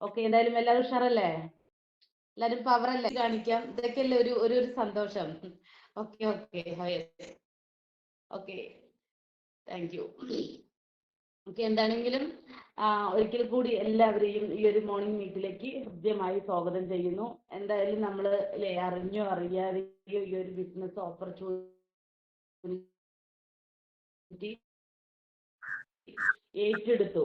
Okay എന്തായാലും എല്ലാവരും ഉഷാറല്ലേ? എല്ലാവരും പവർ അല്ലേ? കാണിക്കാം. ഇതൊക്കെയല്ലേ ഒരു ഒരു ഒരു സന്തോഷം. Okay okay. Okay. Thank you okay എന്താണെങ്കിലും ഒരിക്കൽ കൂടി എല്ലാവരെയും ഈ ഒരു മോർണിംഗ് മീറ്റിലേക്ക് ഹൃദ്യമായി സ്വാഗതം ചെയ്യുന്നു. എന്തായാലും നമ്മൾ അറിഞ്ഞോ അറിയാതെയോ ഈ ഒരു ബിസിനസ് ഓപ്പർച്യൂണിറ്റി ഏറ്റെടുത്തു.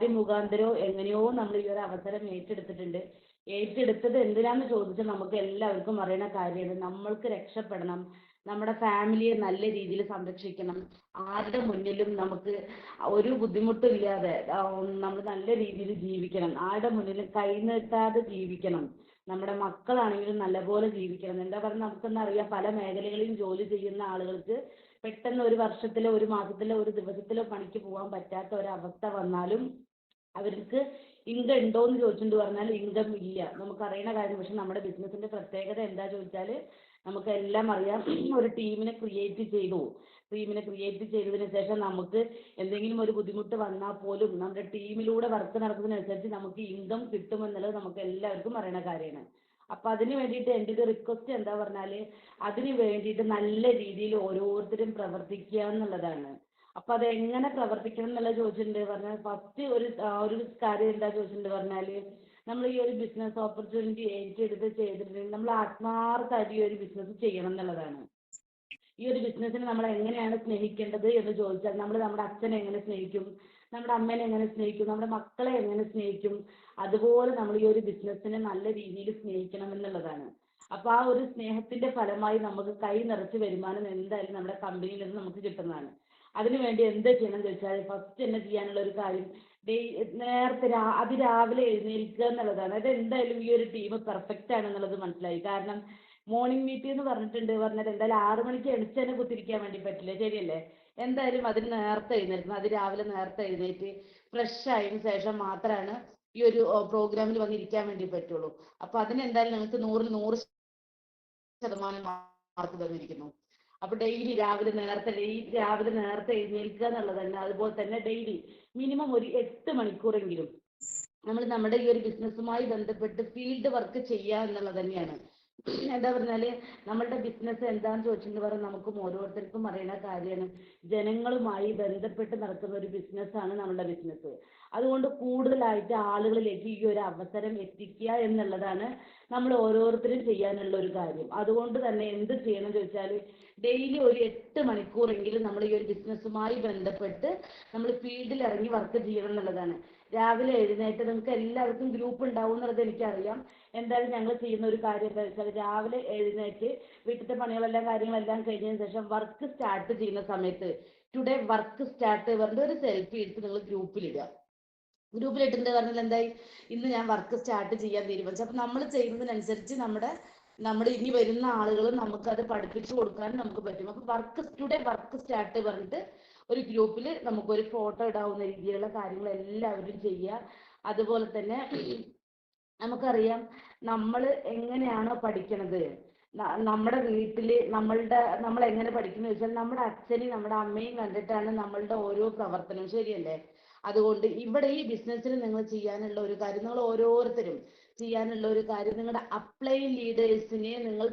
ആര് മുഖാന്തരോ എങ്ങനെയോ നമ്മൾ ഈ ഒരു അവസരം ഏറ്റെടുത്തിട്ടുണ്ട്. ഏറ്റെടുത്തത് എന്തിനാന്ന് ചോദിച്ചാൽ നമുക്ക് എല്ലാവർക്കും അറിയണ കാര്യമാണ്. നമ്മൾക്ക് രക്ഷപ്പെടണം. നമ്മുടെ ഫാമിലിയെ നല്ല രീതിയിൽ സംരക്ഷിക്കണം. ആരുടെ മുന്നിലും നമുക്ക് ഒരു ബുദ്ധിമുട്ടും ഇല്ലാതെ നമ്മൾ നല്ല രീതിയിൽ ജീവിക്കണം. ആരുടെ മുന്നിലും കൈ നീട്ടാതെ ജീവിക്കണം. നമ്മുടെ മക്കളാണെങ്കിലും നല്ലപോലെ ജീവിക്കണം. എന്താ പറയുക നമുക്കൊന്നും അറിയാം പല മേഖലകളിലും ജോലി ചെയ്യുന്ന ആളുകൾക്ക് പെട്ടെന്ന് ഒരു വർഷത്തിലോ ഒരു മാസത്തിലോ ഒരു ദിവസത്തിലോ പണിക്ക് പോകാൻ പറ്റാത്ത ഒരവസ്ഥ വന്നാലും അവർക്ക് ഇൻകം ഉണ്ടോ എന്ന് ചോദിച്ചിട്ട് പറഞ്ഞാൽ ഇൻകം ഇല്ല. നമുക്ക് അറിയണ കാര്യം പക്ഷെ നമ്മുടെ ബിസിനസിന്റെ പ്രത്യേകത എന്താ ചോദിച്ചാൽ നമുക്കെല്ലാം അറിയാം ഒരു ടീമിനെ ക്രിയേറ്റ് ചെയ്തു. ടീമിനെ ക്രിയേറ്റ് ചെയ്തതിന് ശേഷം നമുക്ക് എന്തെങ്കിലും ഒരു ബുദ്ധിമുട്ട് വന്നാൽ പോലും നമ്മുടെ ടീമിലൂടെ വർക്ക് നടക്കുന്നതിനനുസരിച്ച് നമുക്ക് ഇൻകം കിട്ടുമെന്നുള്ളത് നമുക്ക് എല്ലാവർക്കും അറിയണ കാര്യമാണ്. അപ്പൊ അതിന് വേണ്ടിയിട്ട് എന്റെ ഒരു റിക്വസ്റ്റ് എന്താ പറഞ്ഞാൽ അതിന് വേണ്ടിയിട്ട് നല്ല രീതിയിൽ ഓരോരുത്തരും പ്രവർത്തിക്കുക എന്നുള്ളതാണ്. അപ്പൊ അത് എങ്ങനെ പ്രവർത്തിക്കണം എന്നുള്ളത് ചോദിച്ചിട്ടുണ്ട് പറഞ്ഞാൽ ഫസ്റ്റ് ഒരു ഒരു കാര്യം എന്താ ചോദിച്ചിട്ടുണ്ട് പറഞ്ഞാൽ നമ്മൾ ഈ ഒരു ബിസിനസ് ഓപ്പർച്യൂണിറ്റി ഏറ്റെടുത്ത് ചെയ്തിട്ടുണ്ടെങ്കിൽ നമ്മൾ ആത്മാർത്ഥമായിട്ട് ഈ ഒരു ബിസിനസ് ചെയ്യണം എന്നുള്ളതാണ്. ഈ ഒരു ബിസിനസ്സിനെ നമ്മൾ എങ്ങനെയാണ് സ്നേഹിക്കേണ്ടത് എന്ന് ചോദിച്ചാൽ നമ്മൾ നമ്മുടെ അച്ഛനെ എങ്ങനെ സ്നേഹിക്കും? നമ്മുടെ അമ്മേനെ എങ്ങനെ സ്നേഹിക്കും നമ്മുടെ മക്കളെ എങ്ങനെ സ്നേഹിക്കും അതുപോലെ നമ്മൾ ഈ ഒരു ബിസിനസ്സിനെ നല്ല രീതിയിൽ സ്നേഹിക്കണം എന്നുള്ളതാണ്. അപ്പൊ ആ ഒരു സ്നേഹത്തിന്റെ ഫലമായി നമുക്ക് കൈ നിറച്ച് വരുമാനം എന്തായാലും നമ്മുടെ കമ്പനിയിൽ നിന്ന് നമുക്ക് കിട്ടുന്നതാണ്. അതിനുവേണ്ടി എന്ത് ചെയ്യണം എന്ന് ചോദിച്ചാൽ ഫസ്റ്റ് തന്നെ ചെയ്യാനുള്ള ഒരു കാര്യം നേരത്തെ അതിരാവിലെ എഴുന്നേൽക്കുക എന്നുള്ളതാണ്. അത് എന്തായാലും ഈ ഒരു ടീം പെർഫെക്റ്റ് ആണെന്നുള്ളത് മനസ്സിലായി. കാരണം മോർണിംഗ് മീറ്റിംഗ് എന്ന് പറഞ്ഞിട്ടുണ്ട്. പറഞ്ഞത് എന്തായാലും ആറ് മണിക്ക് എണിച്ച് തന്നെ കുത്തിരിക്കാൻ വേണ്ടി പറ്റില്ല. ശരിയല്ലേ? എന്തായാലും അതിന് നേരത്തെ എഴുന്നേൽക്കണം. അത് രാവിലെ നേരത്തെ എഴുന്നേറ്റ് ഫ്രഷ് ആയതിനു ശേഷം മാത്രമാണ് ഈ ഒരു പ്രോഗ്രാമിൽ വന്നിരിക്കാൻ വേണ്ടി പറ്റുള്ളൂ. അപ്പൊ അതിനെന്തായാലും നിങ്ങൾക്ക് നൂറിൽ നൂറ് ശതമാനം മാർക്ക് തന്നിരിക്കുന്നു. അപ്പൊ ഡെയിലി രാവിലെ നേരത്തെ രാവിലെ നേരത്തെ എഴുന്നേൽക്കുക എന്നുള്ളത് തന്നെ അതുപോലെ തന്നെ ഡെയിലി മിനിമം ഒരു എട്ട് മണിക്കൂറെങ്കിലും നമ്മൾ നമ്മുടെ ഈ ഒരു ബിസിനസ്സുമായി ബന്ധപ്പെട്ട് ഫീൽഡ് വർക്ക് ചെയ്യുക എന്നുള്ളത് തന്നെയാണ്. എന്താ പറഞ്ഞാൽ നമ്മളുടെ ബിസിനസ് എന്താന്ന് ചോദിച്ചിട്ട് പറഞ്ഞാൽ നമുക്കും ഓരോരുത്തർക്കും അറിയുന്ന കാര്യമാണ്. ജനങ്ങളുമായി ബന്ധപ്പെട്ട് നടക്കുന്ന ഒരു ബിസിനസ്സാണ് നമ്മുടെ ബിസിനസ് അതുകൊണ്ട് കൂടുതലായിട്ട് ആളുകളിലേക്ക് ഈ ഒരു അവസരം എത്തിക്കുക എന്നുള്ളതാണ് നമ്മൾ ഓരോരുത്തരും ചെയ്യാനുള്ള ഒരു കാര്യം. അതുകൊണ്ട് തന്നെ എന്ത് ചെയ്യണം ചോദിച്ചാൽ ഡെയിലി ഒരു എട്ട് മണിക്കൂറെങ്കിലും നമ്മൾ ഈ ഒരു ബിസിനസ്സുമായി ബന്ധപ്പെട്ട് നമ്മൾ ഫീൽഡിൽ ഇറങ്ങി വർക്ക് ചെയ്യണം എന്നുള്ളതാണ്. രാവിലെ എഴുന്നേറ്റ് നിങ്ങൾക്ക് എല്ലാവർക്കും ഗ്രൂപ്പ് ഉണ്ടാവും എന്നുള്ളത് എനിക്കറിയാം. എന്തായാലും ഞങ്ങൾ ചെയ്യുന്ന ഒരു കാര്യം എന്താ വെച്ചാൽ രാവിലെ എഴുന്നേറ്റ് വീട്ടിലത്തെ പണികളെല്ലാം കാര്യങ്ങളെല്ലാം കഴിഞ്ഞതിന് ശേഷം വർക്ക് സ്റ്റാർട്ട് ചെയ്യുന്ന സമയത്ത് ടുഡേ വർക്ക് സ്റ്റാർട്ട് പറഞ്ഞിട്ട് ഒരു സെൽഫി എടുത്ത് നിങ്ങൾ ഗ്രൂപ്പിലിടുക. ഗ്രൂപ്പിലിട്ടിട്ട് പറഞ്ഞാൽ എന്തായി? ഇന്ന് ഞാൻ വർക്ക് സ്റ്റാർട്ട് ചെയ്യാൻ തീരുമാനിച്ചു. അപ്പൊ നമ്മൾ ചെയ്യുന്നതിനനുസരിച്ച് നമ്മുടെ നമ്മുടെ ഇനി വരുന്ന ആളുകൾ നമുക്ക് അത് പഠിപ്പിച്ചു കൊടുക്കാൻ നമുക്ക് പറ്റും. അപ്പൊ വർക്ക് ടുഡേ വർക്ക് സ്റ്റാർട്ട് പറഞ്ഞിട്ട് ഒരു ഗ്രൂപ്പിൽ നമുക്ക് ഒരു ഫോട്ടോ ഇടാവുന്ന രീതിയിലുള്ള കാര്യങ്ങൾ എല്ലാവരും ചെയ്യുക. അതുപോലെ തന്നെ നമുക്കറിയാം നമ്മൾ എങ്ങനെയാണോ പഠിക്കണത്. നമ്മുടെ വീട്ടിൽ നമ്മളുടെ നമ്മൾ എങ്ങനെ പഠിക്കുന്നു വെച്ചാൽ നമ്മുടെ അച്ഛനെയും നമ്മുടെ അമ്മയും കണ്ടിട്ടാണ് നമ്മളുടെ ഓരോ പ്രവർത്തനവും ശരിയല്ലേ? അതുകൊണ്ട് ഇവിടെ ഈ ബിസിനസ്സിൽ നിങ്ങൾ ചെയ്യാനുള്ള ഒരു കാര്യം നിങ്ങൾ ഓരോരുത്തരും ചെയ്യാനുള്ള ഒരു കാര്യം നിങ്ങളുടെ അപ്ലൈ ലീഡേഴ്സിനെ നിങ്ങൾ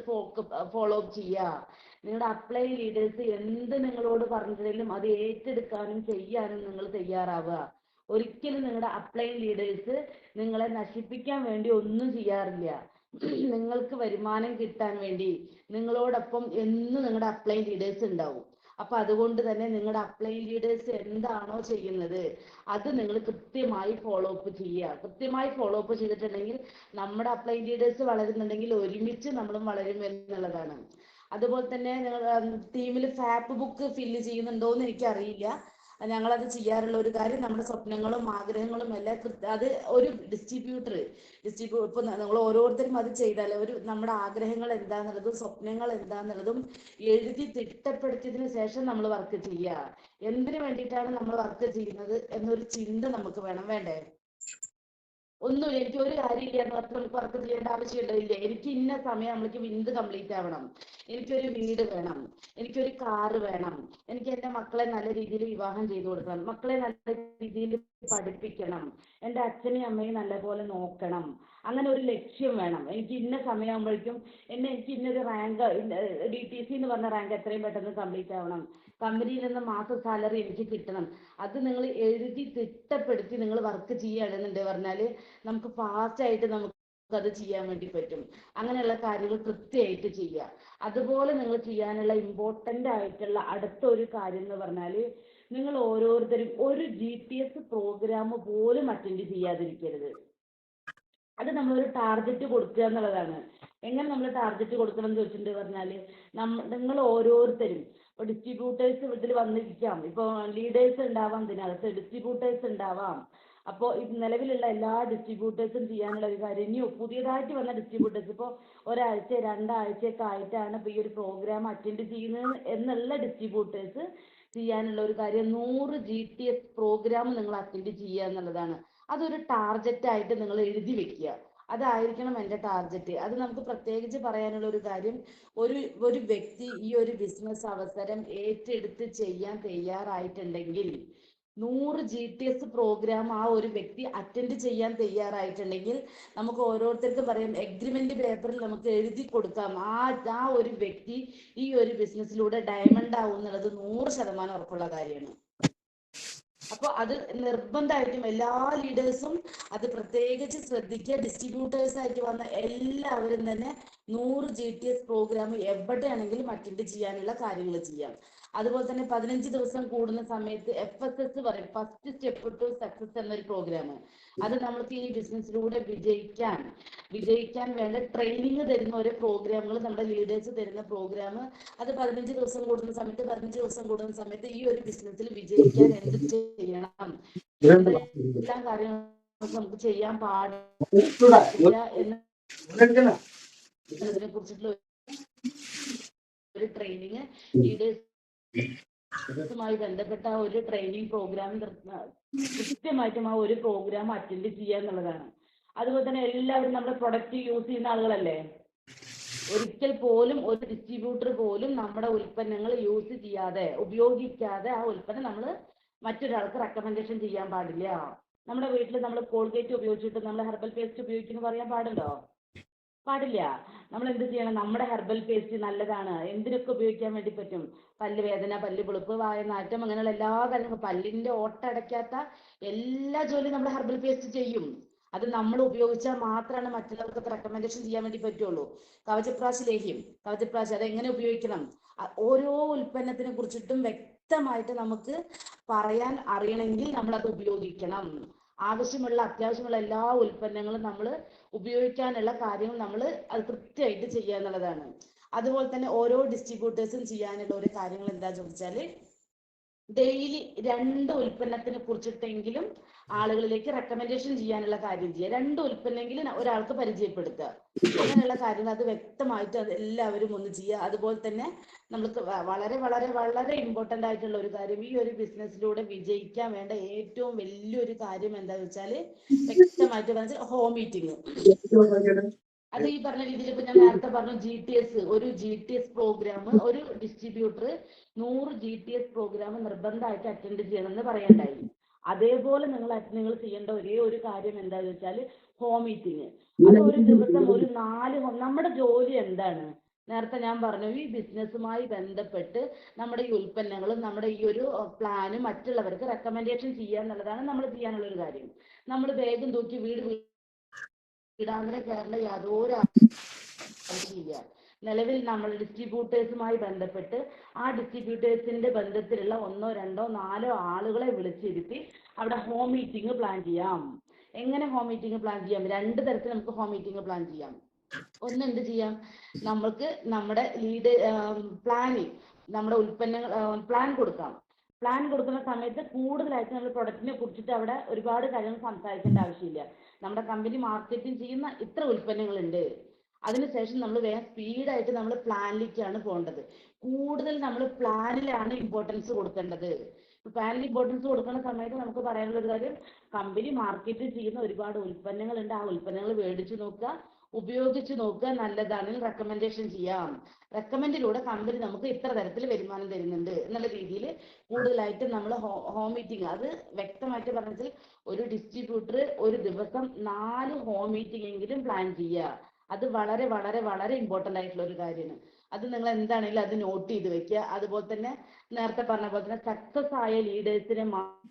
ഫോളോ അപ്പ് ചെയ്യുക. നിങ്ങളുടെ അപ്ലൈ ലീഡേഴ്സ് എന്ത് നിങ്ങളോട് പറഞ്ഞിട്ടുണ്ടെങ്കിലും അത് ഏറ്റെടുക്കാനും ചെയ്യാനും നിങ്ങൾ തയ്യാറാവുക. ഒരിക്കലും നിങ്ങളുടെ അപ്ലൈ ലീഡേഴ്സ് നിങ്ങളെ നശിപ്പിക്കാൻ വേണ്ടി ഒന്നും ചെയ്യാറില്ല. നിങ്ങൾക്ക് വരുമാനം കിട്ടാൻ വേണ്ടി നിങ്ങളോടൊപ്പം എന്നും നിങ്ങളുടെ അപ്ലൈ ലീഡേഴ്സ് ഉണ്ടാവും. അപ്പൊ അതുകൊണ്ട് തന്നെ നിങ്ങളുടെ അപ്ലൈ ലീഡേഴ്സ് എന്താണോ ചെയ്യുന്നത് അത് നിങ്ങൾ കൃത്യമായി ഫോളോ അപ്പ് ചെയ്യുക. കൃത്യമായി ഫോളോ അപ്പ് ചെയ്തിട്ടുണ്ടെങ്കിൽ നമ്മുടെ അപ്ലൈ ലീഡേഴ്സ് വളരുന്നുണ്ടെങ്കിൽ ഒരുമിച്ച് നമ്മളും വളരും എന്നുള്ളതാണ്. അതുപോലെ തന്നെ നിങ്ങൾ ടീമിൽ ഫാപ്പ് ബുക്ക് ഫില്ല് ചെയ്യുന്നുണ്ടോ എന്ന് എനിക്കറിയില്ല. ഞങ്ങളത് ചെയ്യാറുള്ള ഒരു കാര്യം നമ്മുടെ സ്വപ്നങ്ങളും ആഗ്രഹങ്ങളും എല്ലാം അത് ഒരു ഡിസ്ട്രിബ്യൂട്ടർ ഡിസ്ട്രിബ്യൂ ഇപ്പൊ നിങ്ങൾ ഓരോരുത്തരും അത് ചെയ്താൽ ഒരു നമ്മുടെ ആഗ്രഹങ്ങൾ എന്താന്നുള്ളതും സ്വപ്നങ്ങൾ എന്താന്നുള്ളതും എഴുതി തിട്ടപ്പെടുത്തിയതിനു ശേഷം നമ്മൾ വർക്ക് ചെയ്യുക എന്തിനു വേണ്ടിയിട്ടാണ് നമ്മൾ വർക്ക് ചെയ്യുന്നത് എന്നൊരു ചിന്ത നമുക്ക് വേണം. വേണ്ടേ? ഒന്നുമില്ല എനിക്ക് ഒരു കാര്യമില്ല എന്ന് നമുക്ക് വർക്ക് ചെയ്യേണ്ട ആവശ്യമില്ല. എനിക്ക് ഇന്ന സമയം നമ്മൾക്ക് വിന്ത് കംപ്ലീറ്റ് ആവണം. എനിക്കൊരു വീട് വേണം. എനിക്കൊരു കാറ് വേണം. എനിക്ക് എന്റെ മക്കളെ നല്ല രീതിയിൽ വിവാഹം ചെയ്തു കൊടുക്കണം. മക്കളെ നല്ല രീതിയിൽ പഠിപ്പിക്കണം. എന്റെ അച്ഛനെയും അമ്മയും നല്ലപോലെ നോക്കണം. അങ്ങനെ ഒരു ലക്ഷ്യം വേണം. എനിക്ക് ഇന്ന സമയമാകുമ്പോഴേക്കും എന്നെ എനിക്ക് ഇന്നൊരു റാങ്ക് ഡി ടി സി എന്ന് പറഞ്ഞ റാങ്ക് എത്രയും പെട്ടെന്ന് കംപ്ലീറ്റ് ആവണം. കമ്പനിയിൽ നിന്ന് മാസ സാലറി എനിക്ക് കിട്ടണം. അത് നിങ്ങൾ എഴുതി തിട്ടപ്പെടുത്തി നിങ്ങൾ വർക്ക് ചെയ്യുകയാണെന്നുണ്ട് പറഞ്ഞാൽ നമുക്ക് ഫാസ്റ്റ് ആയിട്ട് നമുക്ക് അത് ചെയ്യാൻ വേണ്ടി പറ്റും. അങ്ങനെയുള്ള കാര്യങ്ങൾ കൃത്യമായിട്ട് ചെയ്യുക. അതുപോലെ നിങ്ങൾ ചെയ്യാനുള്ള ഇമ്പോർട്ടന്റ് ആയിട്ടുള്ള അടുത്ത ഒരു കാര്യം എന്ന് പറഞ്ഞാൽ നിങ്ങൾ ഓരോരുത്തരും ഒരു ജി പി എസ് പ്രോഗ്രാം പോലും അറ്റൻഡ് ചെയ്യാതിരിക്കരുത്. അത് നമ്മളൊരു ടാർഗറ്റ് കൊടുക്കുക എന്നുള്ളതാണ്. എങ്ങനെ നമ്മൾ ടാർഗറ്റ് കൊടുക്കണം എന്ന് ചോദിച്ചിട്ടുണ്ട് പറഞ്ഞാൽ നിങ്ങൾ ഓരോരുത്തരും ഇപ്പോൾ ഡിസ്ട്രിബ്യൂട്ടേഴ്സ് ഇതിൽ വന്നിരിക്കാം. ഇപ്പോൾ ലീഡേഴ്സ് ഉണ്ടാവാം ഇതിനകത്ത് ഡിസ്ട്രിബ്യൂട്ടേഴ്സ് ഉണ്ടാവാം. അപ്പോൾ നിലവിലുള്ള എല്ലാ ഡിസ്ട്രിബ്യൂട്ടേഴ്സും ചെയ്യാനുള്ള ഒരു കാര്യം. ഇനി പുതിയതായിട്ട് വന്ന ഡിസ്ട്രിബ്യൂട്ടേഴ്സ് ഇപ്പോൾ ഒരാഴ്ച രണ്ടാഴ്ചയൊക്കെ ആയിട്ടാണ് ഇപ്പോൾ ഈ ഒരു പ്രോഗ്രാം അറ്റൻഡ് ചെയ്യുന്നത് എന്നുള്ള ഡിസ്ട്രിബ്യൂട്ടേഴ്സ് ചെയ്യാനുള്ള ഒരു കാര്യം നൂറ് ജി ടി എസ് പ്രോഗ്രാം നിങ്ങൾ അറ്റൻഡ് ചെയ്യുക എന്നുള്ളതാണ്. അതൊരു ടാർഗറ്റ് ആയിട്ട് നിങ്ങൾ എഴുതി വെക്കുക. അതായിരിക്കണം എന്റെ ടാർഗറ്റ് അത് നമുക്ക് പ്രത്യേകിച്ച് പറയാനുള്ള ഒരു കാര്യം ഒരു ഒരു വ്യക്തി ഈ ഒരു ബിസിനസ് അവസരം ഏറ്റെടുത്ത് ചെയ്യാൻ തയ്യാറായിട്ടുണ്ടെങ്കിൽ നൂറ് ജി ടി എസ് പ്രോഗ്രാം ആ ഒരു വ്യക്തി അറ്റൻഡ് ചെയ്യാൻ തയ്യാറായിട്ടുണ്ടെങ്കിൽ നമുക്ക് ഓരോരുത്തർക്കും പറയാം. എഗ്രിമെന്റ് പേപ്പറിൽ നമുക്ക് എഴുതി കൊടുക്കാം. ആ ആ ഒരു വ്യക്തി ഈ ഒരു ബിസിനസ്സിലൂടെ ഡയമണ്ട് ആവും എന്നുള്ളത് നൂറ് ശതമാനം ഉറപ്പുള്ള കാര്യമാണ്. അപ്പൊ അത് നിർബന്ധമായിട്ടും എല്ലാ ലീഡേഴ്സും അത് പ്രത്യേകിച്ച് ശ്രദ്ധിക്കുക. ഡിസ്ട്രിബ്യൂട്ടേഴ്സ് ആയിട്ട് വന്ന എല്ലാവരും തന്നെ നൂറ് ജി ടി എസ് പ്രോഗ്രാം എവിടെയാണെങ്കിലും അറ്റൻഡ് ചെയ്യാനുള്ള കാര്യങ്ങൾ ചെയ്യാം. അതുപോലെ തന്നെ പതിനഞ്ച് ദിവസം കൂടുന്ന സമയത്ത് എഫ് എസ് എസ് പറയും. ഫസ്റ്റ് സ്റ്റെപ്പ് ടു സക്സസ് എന്നൊരു പ്രോഗ്രാം അത് നമ്മൾക്ക് ഈ ബിസിനസ്സിലൂടെ വിജയിക്കാൻ വിജയിക്കാൻ വേണ്ട ട്രെയിനിങ് തരുന്ന ഓരോ പ്രോഗ്രാമുകൾ നമ്മുടെ ലീഡേഴ്സ് തരുന്ന പ്രോഗ്രാം അത് പതിനഞ്ച് ദിവസം കൂടുന്ന സമയത്ത് പതിനഞ്ച് ദിവസം കൂടുന്ന സമയത്ത് ഈ ഒരു ബിസിനസ്സിൽ വിജയിക്കാൻ എന്ത് ചെയ്യണം? എല്ലാ കാര്യങ്ങളും നമുക്ക് ചെയ്യാൻ പാടില്ല എന്നതിനെ കുറിച്ചിട്ടുള്ള ഒരു ട്രെയിനിങ് ലീഡേഴ്സുമായി ബന്ധപ്പെട്ട ഒരു ട്രെയിനിങ് പ്രോഗ്രാം കൃത്യമായിട്ടും ആ ഒരു പ്രോഗ്രാം അറ്റൻഡ് ചെയ്യുക എന്നുള്ളതാണ്. അതുപോലെ തന്നെ എല്ലാവരും നമ്മുടെ പ്രൊഡക്റ്റ് യൂസ് ചെയ്യുന്ന ആളുകളല്ലേ? ഒരിക്കൽ പോലും ഒരു ഡിസ്ട്രിബ്യൂട്ടർ പോലും നമ്മുടെ ഉൽപ്പന്നങ്ങൾ യൂസ് ചെയ്യാതെ ഉപയോഗിക്കാതെ ആ ഉൽപ്പന്നം നമ്മൾ മറ്റൊരാൾക്ക് റെക്കമെൻഡേഷൻ ചെയ്യാൻ പാടില്ല. നമ്മുടെ വീട്ടിൽ നമ്മൾ കോൾഗേറ്റ് ഉപയോഗിച്ചിട്ട് നമ്മൾ ഹെർബൽ പേസ്റ്റ് ഉപയോഗിക്കുന്നു പറയാൻ പാടുണ്ടോ? പാടില്ല. നമ്മൾ എന്ത് ചെയ്യണം? നമ്മുടെ ഹെർബൽ പേസ്റ്റ് നല്ലതാണ്. എന്തിനൊക്കെ ഉപയോഗിക്കാൻ വേണ്ടി പറ്റും? പല്ല് വേദന പല്ല് പുളിപ്പ് വായ നാറ്റം അങ്ങനെയുള്ള എല്ലാ കാര്യങ്ങളും. പല്ലിന്റെ ഓട്ട അടയ്ക്കാത്ത എല്ലാ ജോലിയും നമ്മൾ ഹെർബൽ പേസ്റ്റ് ചെയ്യും. അത് നമ്മൾ ഉപയോഗിച്ചാൽ മാത്രമാണ് മറ്റുള്ളവർക്ക് റെക്കമെൻഡേഷൻ ചെയ്യാൻ വേണ്ടി പറ്റുള്ളൂ. കവചപ്രാശ് ലേഹ്യം കവചപ്രാശ് അത് എങ്ങനെ ഉപയോഗിക്കണം ഓരോ ഉൽപ്പന്നത്തിനെ കുറിച്ചിട്ടും വ്യക്തമായിട്ട് നമുക്ക് പറയാൻ അറിയണമെങ്കിൽ നമ്മൾ അത് ഉപയോഗിക്കണം. ആവശ്യമുള്ള അത്യാവശ്യമുള്ള എല്ലാ ഉൽപ്പന്നങ്ങളും നമ്മൾ ഉപയോഗിക്കാനുള്ള കാര്യങ്ങൾ നമ്മൾ അത് കൃത്യമായിട്ട് ചെയ്യുക എന്നുള്ളതാണ് അതുപോലെ തന്നെ ഓരോ ഡിസ്ട്രിബ്യൂട്ടേഴ്സും ചെയ്യാനുള്ള ഒരു കാര്യങ്ങൾ എന്താ ചോദിച്ചാൽ ഡെയിലി രണ്ട് ഉൽപ്പന്നത്തിനെ കുറിച്ചിട്ടെങ്കിലും ആളുകളിലേക്ക് റെക്കമെൻഡേഷൻ ചെയ്യാനുള്ള കാര്യം ചെയ്യുക. രണ്ട് ഉൽപ്പന്നമെങ്കിലും ഒരാൾക്ക് പരിചയപ്പെടുത്തുക. അങ്ങനെയുള്ള കാര്യങ്ങൾ അത് വ്യക്തമായിട്ട് അത് എല്ലാവരും ഒന്ന് ചെയ്യുക. അതുപോലെ തന്നെ നമുക്ക് വളരെ വളരെ വളരെ ഇമ്പോർട്ടന്റ് ആയിട്ടുള്ള ഒരു കാര്യം ഈ ഒരു ബിസിനസ്സിലൂടെ വിജയിക്കാൻ വേണ്ട ഏറ്റവും വലിയൊരു കാര്യം എന്താന്ന് വെച്ചാൽ വ്യക്തമായിട്ട് പറഞ്ഞാൽ ഹോം മീറ്റിംഗ് അത് ഈ പറഞ്ഞ രീതിയിൽ ഇപ്പൊ ഞാൻ നേരത്തെ പറഞ്ഞു ജി ടി എസ് ഒരു ജി ടി എസ് പ്രോഗ്രാം ഒരു ഡിസ്ട്രിബ്യൂട്ടർ നൂറ് ജി ടി എസ് പ്രോഗ്രാം നിർബന്ധമായിട്ട് അറ്റൻഡ് ചെയ്യണം എന്ന് പറയണ്ടായി. അതേപോലെ നിങ്ങൾ നിങ്ങൾ ചെയ്യേണ്ട ഒരേ ഒരു കാര്യം എന്താന്ന് വെച്ചാൽ ഹോം മീറ്റിംഗ് അത് ഒരു ദിവസം ഒരു നാല് നമ്മുടെ ജോലി എന്താണ്? നേരത്തെ ഞാൻ പറഞ്ഞു ഈ ബിസിനസ്സുമായി ബന്ധപ്പെട്ട് നമ്മുടെ ഈ ഉൽപ്പന്നങ്ങളും നമ്മുടെ ഈ ഒരു പ്ലാനും മറ്റുള്ളവർക്ക് റെക്കമെൻഡേഷൻ ചെയ്യുക എന്നുള്ളതാണ് നമ്മൾ ചെയ്യാനുള്ള ഒരു കാര്യം. നമ്മൾ വേഗം തൂക്കി വീട് ഇടാങ്ങനെ കേരള യാതൊരു ആവശ്യമില്ല നിലവിൽ നമ്മൾ ഡിസ്ട്രിബ്യൂട്ടേഴ്സുമായി ബന്ധപ്പെട്ട് ആ ഡിസ്ട്രിബ്യൂട്ടേഴ്സിന്റെ ബന്ധത്തിലുള്ള ഒന്നോ രണ്ടോ നാലോ ആളുകളെ വിളിച്ചിരുത്തി അവിടെ ഹോം മീറ്റിംഗ് പ്ലാൻ ചെയ്യാം. എങ്ങനെ ഹോം മീറ്റിംഗ് പ്ലാൻ ചെയ്യാം? രണ്ട് തരത്തിൽ നമുക്ക് ഹോം മീറ്റിംഗ് പ്ലാൻ ചെയ്യാം. ഒന്ന് എന്ത് ചെയ്യാം? നമ്മൾക്ക് നമ്മുടെ ലീഡ് പ്ലാനിങ് നമ്മുടെ ഉൽപ്പന്നങ്ങൾ പ്ലാൻ കൊടുക്കാം. പ്ലാൻ കൊടുക്കുന്ന സമയത്ത് കൂടുതലായിട്ട് നമ്മൾ പ്രൊഡക്റ്റിനെ കുറിച്ചിട്ട് അവിടെ ഒരുപാട് കാര്യങ്ങൾ സംസാരിക്കേണ്ട ആവശ്യമില്ല. നമ്മുടെ കമ്പനി മാർക്കറ്റിംഗ് ചെയ്യുന്ന ഇത്ര ഉൽപ്പന്നങ്ങളുണ്ട്. അതിനുശേഷം നമ്മൾ വേഗം സ്പീഡായിട്ട് നമ്മൾ പ്ലാനിലേക്കാണ് പോകേണ്ടത്. കൂടുതൽ നമ്മൾ പ്ലാനിലാണ് ഇമ്പോർട്ടൻസ് കൊടുക്കേണ്ടത്. പ്ലാനിൽ ഇമ്പോർട്ടൻസ് കൊടുക്കുന്ന സമയത്ത് നമുക്ക് പറയാനുള്ള ഒരു കാര്യം കമ്പനി മാർക്കറ്റ് ചെയ്യുന്ന ഒരുപാട് ഉൽപ്പന്നങ്ങളുണ്ട്. ആ ഉൽപ്പന്നങ്ങൾ മേടിച്ചു നോക്കുക. ഉപയോഗിച്ച് നോക്കുക നല്ലതാണ് റെക്കമെൻഡേഷൻ ചെയ്യാം. റെക്കമെൻഡിലൂടെ കമ്പനി നമുക്ക് ഇത്ര തരത്തിൽ വരുമാനം തരുന്നുണ്ട് എന്നുള്ള രീതിയിൽ കൂടുതലായിട്ട് നമ്മൾ ഹോം മീറ്റിംഗ് അത് വ്യക്തമായിട്ട് പറഞ്ഞാൽ ഒരു ഡിസ്ട്രിബ്യൂട്ടർ ഒരു ദിവസം നാല് ഹോം മീറ്റിംഗ് എങ്കിലും പ്ലാൻ ചെയ്യുക. അത് വളരെ വളരെ വളരെ ഇമ്പോർട്ടന്റ് ആയിട്ടുള്ള ഒരു കാര്യമാണ്. അത് നിങ്ങൾ എന്താണെങ്കിലും അത് നോട്ട് ചെയ്ത് വെക്കുക. അതുപോലെ തന്നെ നേരത്തെ പറഞ്ഞ പോലെ തന്നെ സക്സസ് ആയ ലീഡേഴ്സിനെ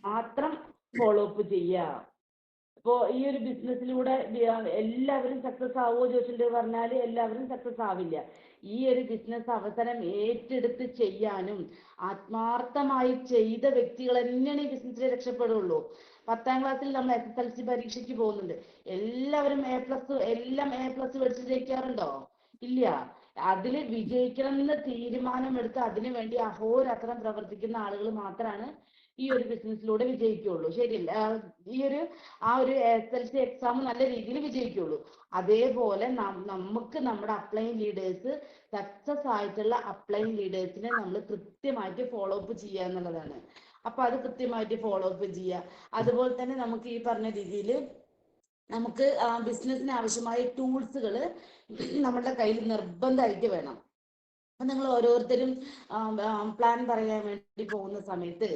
മാത്രം ഫോളോ അപ്പ് ചെയ്യുക. ഇപ്പോ ഈ ഒരു ബിസിനസ്സിലൂടെ എല്ലാവരും സക്സസ് ആവുമോ ചോദിച്ചിട്ട് പറഞ്ഞാൽ എല്ലാവരും സക്സസ് ആവില്ല. ഈ ഒരു ബിസിനസ് അവസരം ഏറ്റെടുത്ത് ചെയ്യാനും ആത്മാർത്ഥമായി ചെയ്ത വ്യക്തികൾ തന്നെയാണ് ഈ ബിസിനസ്സിൽ രക്ഷപ്പെടുകയുള്ളൂ പത്താം ക്ലാസ്സിൽ നമ്മൾ എസ് എസ് എൽ സി പരീക്ഷയ്ക്ക് പോകുന്നുണ്ട്. എല്ലാവരും എ പ്ലസ് എല്ലാം എ പ്ലസ് മേടിച്ച് ജയിക്കാറുണ്ടോ? ഇല്ല. അതിൽ വിജയിക്കണം എന്ന് തീരുമാനമെടുത്ത് അതിനു വേണ്ടി അഹോരാത്രം പ്രവർത്തിക്കുന്ന ആളുകൾ മാത്രമാണ് ഈ ഒരു ബിസിനസ്സിലൂടെ വിജയിക്കുള്ളൂ. ശരിയല്ല ഈ ഒരു ആ ഒരു എസ് എൽ സി എക്സാം നല്ല രീതിയിൽ വിജയിക്കുള്ളൂ. അതേപോലെ നമുക്ക് നമ്മുടെ അപ്ലൈൻ ലീഡേഴ്സ് സക്സസ് ആയിട്ടുള്ള അപ്ലൈൻ ലീഡേഴ്സിനെ നമ്മൾ കൃത്യമായിട്ട് ഫോളോ അപ്പ് ചെയ്യുക എന്നുള്ളതാണ്. അപ്പൊ അത് കൃത്യമായിട്ട് ഫോളോ അപ്പ് ചെയ്യുക. അതുപോലെ തന്നെ നമുക്ക് ഈ പറഞ്ഞ രീതിയിൽ നമുക്ക് ബിസിനസ്സിന് ആവശ്യമായ ടൂൾസുകൾ നമ്മുടെ കയ്യിൽ നിർബന്ധമായിട്ട് വേണം. അപ്പൊ നിങ്ങൾ ഓരോരുത്തരും പ്ലാൻ പറയാൻ വേണ്ടി പോകുന്ന സമയത്ത്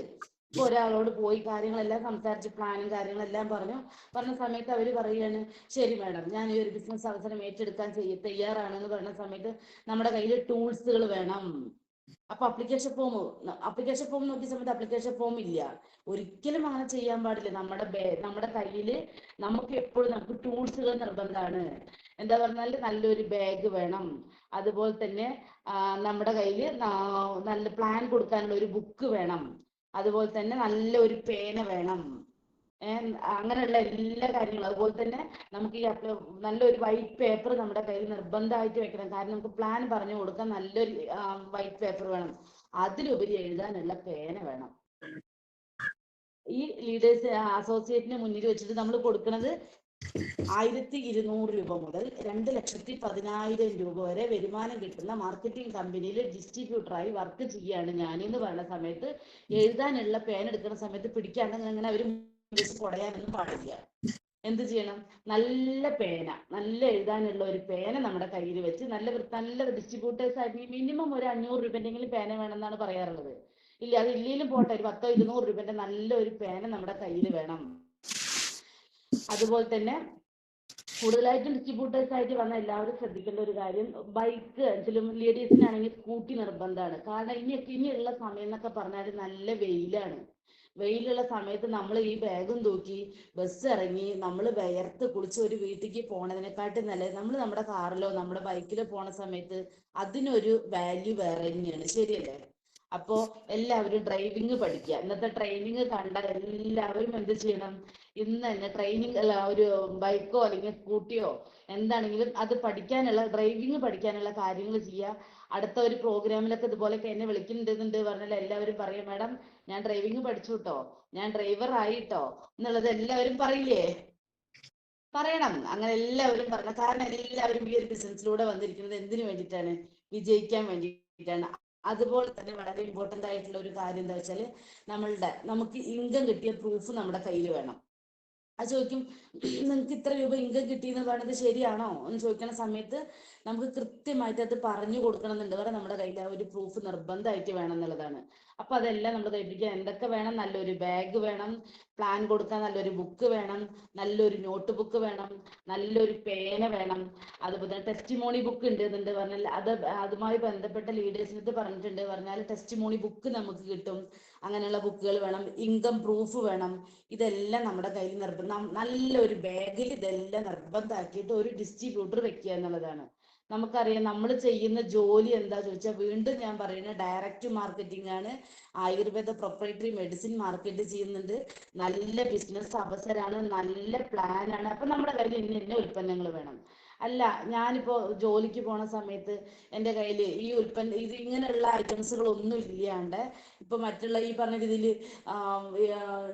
ഒരാളോട് പോയി കാര്യങ്ങളെല്ലാം സംസാരിച്ച് പ്ലാനും കാര്യങ്ങളെല്ലാം പറഞ്ഞു. പറഞ്ഞ സമയത്ത് അവർ പറയുകയാണ് ശരി മാഡം ഞാൻ ഈ ഒരു ബിസിനസ് അവസരം ഏറ്റെടുക്കാൻ ചെയ്യ തയ്യാറാണെന്ന് പറഞ്ഞ സമയത്ത് നമ്മുടെ കയ്യിൽ ടൂൾസുകൾ വേണം. അപ്പൊ അപ്ലിക്കേഷൻ ഫോം അപ്ലിക്കേഷൻ ഫോം നോക്കിയ സമയത്ത് അപ്ലിക്കേഷൻ ഫോം ഇല്ല. ഒരിക്കലും അങ്ങനെ ചെയ്യാൻ പാടില്ല. നമ്മുടെ നമ്മുടെ കയ്യിൽ നമുക്ക് എപ്പോഴും നമുക്ക് ടൂൾസുകൾ നിർബന്ധമാണ്. എന്താ പറഞ്ഞാൽ നല്ലൊരു ബാഗ് വേണം. അതുപോലെ തന്നെ നമ്മുടെ കയ്യിൽ നല്ല പ്ലാൻ കൊടുക്കാനുള്ള ഒരു ബുക്ക് വേണം. അതുപോലെ തന്നെ നല്ല ഒരു പേന വേണം. അങ്ങനെയുള്ള എല്ലാ കാര്യങ്ങളും. അതുപോലെ തന്നെ നമുക്ക് ഈ അപ്ല- നല്ലൊരു വൈറ്റ് പേപ്പർ നമ്മുടെ കയ്യിൽ നിർബന്ധമായിട്ട് വെക്കണം. കാരണം നമുക്ക് പ്ലാൻ പറഞ്ഞു കൊടുക്കാൻ നല്ലൊരു വൈറ്റ് പേപ്പർ വേണം. അതിലുപരി എഴുതാനുള്ള പേന വേണം. ഈ ലീഡേഴ്സ് അസോസിയേറ്റിന് മുന്നിൽ വെച്ചിട്ട് നമ്മൾ കൊടുക്കുന്നത് ആയിരത്തി ഇരുന്നൂറ് രൂപ മുതൽ രണ്ട് ലക്ഷത്തി പതിനായിരം രൂപ വരെ വരുമാനം കിട്ടുന്ന മാർക്കറ്റിംഗ് കമ്പനിയിൽ ഡിസ്ട്രിബ്യൂട്ടറായി വർക്ക് ചെയ്യാണ് ഞാൻ എന്ന് പറയുന്ന സമയത്ത്. എഴുതാനുള്ള പേന എടുക്കുന്ന സമയത്ത് പിടിക്കാണ്ട് അങ്ങനെ അവർ കുടയാനൊന്നും പാടില്ല. എന്ത് ചെയ്യണം? നല്ല പേന നല്ല എഴുതാനുള്ള ഒരു പേന നമ്മുടെ കയ്യിൽ വെച്ച് നല്ല നല്ല ഡിസ്ട്രിബ്യൂട്ടേഴ്സ് ആയിട്ട് മിനിമം ഒരു അഞ്ഞൂറ് രൂപന്റെങ്കിലും പേന വേണമെന്നാണ് പറയാറുള്ളത്. ഇല്ല അത് ഇല്ലെങ്കിലും പോട്ടെ ഒരു പത്തോ ഇരുന്നൂറ് രൂപന്റെ നല്ലൊരു പേന നമ്മുടെ കയ്യിൽ വേണം. അതുപോലെ തന്നെ കൂടുതലായിട്ടും ഡിസ്ട്രിബ്യൂട്ടേഴ്സ് ആയിട്ട് വന്ന എല്ലാവരും ശ്രദ്ധിക്കേണ്ട ഒരു കാര്യം ബൈക്ക് ചിലും ലേഡീസിനാണെങ്കിൽ സ്കൂട്ടി നിർബന്ധമാണ്. കാരണം ഇനി ഇനിയുള്ള സമയം എന്നൊക്കെ പറഞ്ഞാൽ നല്ല വെയിലാണ്. വെയിലുള്ള സമയത്ത് നമ്മൾ ഈ ബാഗും തൂക്കി ബസ് ഇറങ്ങി നമ്മൾ വിയർത്ത് കുളിച്ച് ഒരു വീട്ടിലേക്ക് പോണതിനെക്കാട്ടും നല്ലത് നമ്മൾ നമ്മുടെ കാറിലോ നമ്മുടെ ബൈക്കിലോ പോണ സമയത്ത് അതിനൊരു വാല്യൂ വേറെ തന്നെയാണ്. ശരിയല്ലേ? അപ്പോ എല്ലാവരും ഡ്രൈവിംഗ് പഠിക്കുക. ഇന്നത്തെ ട്രെയിനിങ് കണ്ടാൽ എല്ലാവരും എന്ത് ചെയ്യണം? ഇന്ന് തന്നെ ട്രെയിനിങ് അല്ല ഒരു ബൈക്കോ അല്ലെങ്കിൽ സ്കൂട്ടിയോ എന്താണെങ്കിലും അത് പഠിക്കാനുള്ള ഡ്രൈവിംഗ് പഠിക്കാനുള്ള കാര്യങ്ങൾ ചെയ്യുക. അടുത്ത ഒരു പ്രോഗ്രാമിലൊക്കെ ഇതുപോലെയൊക്കെ എന്നെ വിളിക്കുന്നുണ്ട് പറഞ്ഞാൽ എല്ലാവരും പറയും മാഡം ഞാൻ ഡ്രൈവിംഗ് പഠിച്ചു കേട്ടോ ഞാൻ ഡ്രൈവർ ആയിട്ടോ? എന്നുള്ളത് എല്ലാവരും പറയില്ലേ? പറയണം. അങ്ങനെ എല്ലാവരും പറയണം കാരണം എല്ലാവരും ഈ ഒരു ബിസിനസ്സിലൂടെ വന്നിരിക്കുന്നത് എന്തിനു വേണ്ടിയിട്ടാണ്? വിജയിക്കാൻ വേണ്ടിയിട്ടാണ്. അതുപോലെ തന്നെ വളരെ ഇമ്പോർട്ടന്റ് ആയിട്ടുള്ള ഒരു കാര്യം എന്താ വെച്ചാൽ നമ്മളുടെ നമുക്ക് ഇൻകം കിട്ടിയ പ്രൂഫ് നമ്മുടെ കയ്യിൽ വേണം. അത് ചോദിക്കും നിങ്ങൾക്ക് ഇത്ര രൂപ ഇൻകം കിട്ടിയെന്ന് പറയുന്നത് ശരിയാണോ? എന്ന് ചോദിക്കുന്ന സമയത്ത് നമുക്ക് കൃത്യമായിട്ട് അത് പറഞ്ഞു കൊടുക്കണം എന്നുണ്ട് വരെ നമ്മുടെ കയ്യിൽ ആ ഒരു പ്രൂഫ് നിർബന്ധമായിട്ട് വേണം എന്നുള്ളതാണ്. അപ്പൊ അതെല്ലാം നമ്മൾ ധരിപ്പിക്കുക. എന്തൊക്കെ വേണം? നല്ലൊരു ബാഗ് വേണം. പ്ലാൻ കൊടുക്കാൻ നല്ലൊരു ബുക്ക് വേണം. നല്ലൊരു നോട്ട് ബുക്ക് വേണം. നല്ലൊരു പേന വേണം. അതുപോലെ ടെസ്റ്റിമോണി ബുക്ക് ഉണ്ട് എന്നുണ്ട് പറഞ്ഞാൽ അത് അതുമായി ബന്ധപ്പെട്ട ലീഡേഴ്സിനടുത്ത് പറഞ്ഞിട്ടുണ്ട് പറഞ്ഞാൽ ടെസ്റ്റിമോണി ബുക്ക് നമുക്ക് കിട്ടും. അങ്ങനെയുള്ള ബുക്കുകൾ വേണം. ഇൻകം പ്രൂഫ് വേണം. ഇതെല്ലാം നമ്മുടെ കയ്യിൽ നിർബന്ധം. നല്ലൊരു ബാഗിൽ ഇതെല്ലാം നിർബന്ധമാക്കിയിട്ട് ഒരു ഡിസ്ട്രിബ്യൂട്ടർ വെക്കുക എന്നുള്ളതാണ്. നമുക്കറിയാം നമ്മൾ ചെയ്യുന്ന ജോലി എന്താ ചോദിച്ചാൽ വീണ്ടും ഞാൻ പറയുന്നത് ഡയറക്റ്റ് മാർക്കറ്റിംഗ് ആണ്. ആയുർവേദ പ്രൊപ്പറേറ്ററി മെഡിസിൻ മാർക്കറ്റ് ചെയ്യുന്നുണ്ട്. നല്ല ബിസിനസ് അവസരമാണ് നല്ല പ്ലാൻ ആണ്. അപ്പൊ നമ്മുടെ കയ്യിൽ ഇന്ന ഇന്ന ഉൽപ്പന്നങ്ങൾ വേണം. അല്ല ഞാനിപ്പോ ജോലിക്ക് പോണ സമയത്ത് എന്റെ കയ്യിൽ ഈ ഉൽപ്പന്ന ഇത് ഇങ്ങനെയുള്ള ഐറ്റംസുകൾ ഒന്നും ഇല്ലാണ്ട് ഇപ്പൊ മറ്റുള്ള ഈ പറഞ്ഞ രീതിയിൽ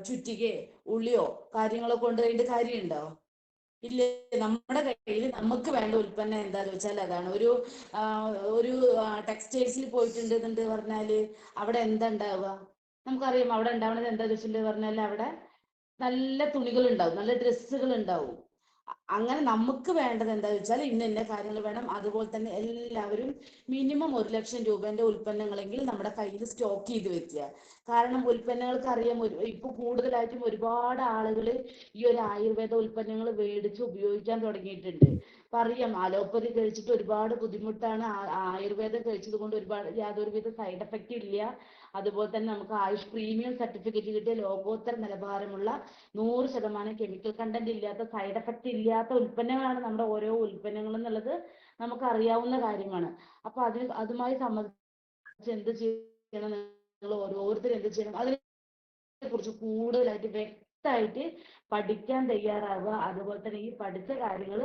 ചുറ്റികയോ ഉള്ളിയോ കാര്യങ്ങളോ കൊണ്ടുപോയിട്ട് കാര്യമുണ്ടോ? ഇല്ല? നമ്മുടെ കയ്യിൽ നമുക്ക് വേണ്ട ഉൽപ്പന്നം എന്താന്ന് വെച്ചാൽ അതാണ്. ഒരു ഒരു ടെക്സ്റ്റൈൽസിൽ പോയിട്ടുണ്ട് എന്നുണ്ട് പറഞ്ഞാൽ അവിടെ എന്താ ഉണ്ടാവുക? നമുക്കറിയാം അവിടെ ഉണ്ടാവുന്നത് എന്താ വെച്ചിട്ടുണ്ട് പറഞ്ഞാൽ അവിടെ നല്ല തുണികൾ ഉണ്ടാവും. നല്ല ഡ്രസ്സുകൾ ഉണ്ടാവും. അങ്ങനെ നമുക്ക് വേണ്ടത് എന്താ വെച്ചാൽ ഇന്ന ഇന്ന കാര്യങ്ങൾ വേണം. അതുപോലെ തന്നെ എല്ലാവരും മിനിമം ഒരു ലക്ഷം രൂപേന്റെ ഉൽപ്പന്നങ്ങളെങ്കിൽ നമ്മുടെ കയ്യിൽ സ്റ്റോക്ക് ചെയ്ത് വെക്കുക. കാരണം ഉൽപ്പന്നങ്ങൾക്ക് അറിയാം ഇപ്പൊ കൂടുതലായിട്ടും ഒരുപാട് ആളുകൾ ഈ ഒരു ആയുർവേദ ഉൽപ്പന്നങ്ങൾ മേടിച്ച് ഉപയോഗിക്കാൻ തുടങ്ങിയിട്ടുണ്ട്. പറയാം അലോപ്പതി കഴിച്ചിട്ട് ഒരുപാട് ബുദ്ധിമുട്ടാണ് ആയുർവേദം കഴിച്ചത് കൊണ്ട് ഒരുപാട് യാതൊരുവിധ സൈഡ് എഫക്റ്റ് ഇല്ല. അതുപോലെ തന്നെ നമുക്ക് ആയുഷ് പ്രീമിയം സർട്ടിഫിക്കറ്റ് കിട്ടിയ ലോകോത്തര നിലവാരമുള്ള നൂറ് ശതമാനം കെമിക്കൽ കണ്ടന്റ് ഇല്ലാത്ത സൈഡ് എഫക്റ്റ് ഇല്ലാത്ത ഉൽപ്പന്നങ്ങളാണ് നമ്മുടെ ഓരോ ഉൽപ്പന്നങ്ങളും എന്നുള്ളത് നമുക്ക് അറിയാവുന്ന കാര്യമാണ്. അപ്പൊ അതിന് അതുമായി സംബന്ധിച്ച് എന്ത് ചെയ്യണം നിങ്ങൾ ഓരോരുത്തരും എന്ത് ചെയ്യണം? അതിനെ കുറിച്ച് കൂടുതലായിട്ട് വ്യക്തമായിട്ട് പഠിക്കാൻ തയ്യാറാവുക. അതുപോലെ തന്നെ ഈ പഠിച്ച കാര്യങ്ങൾ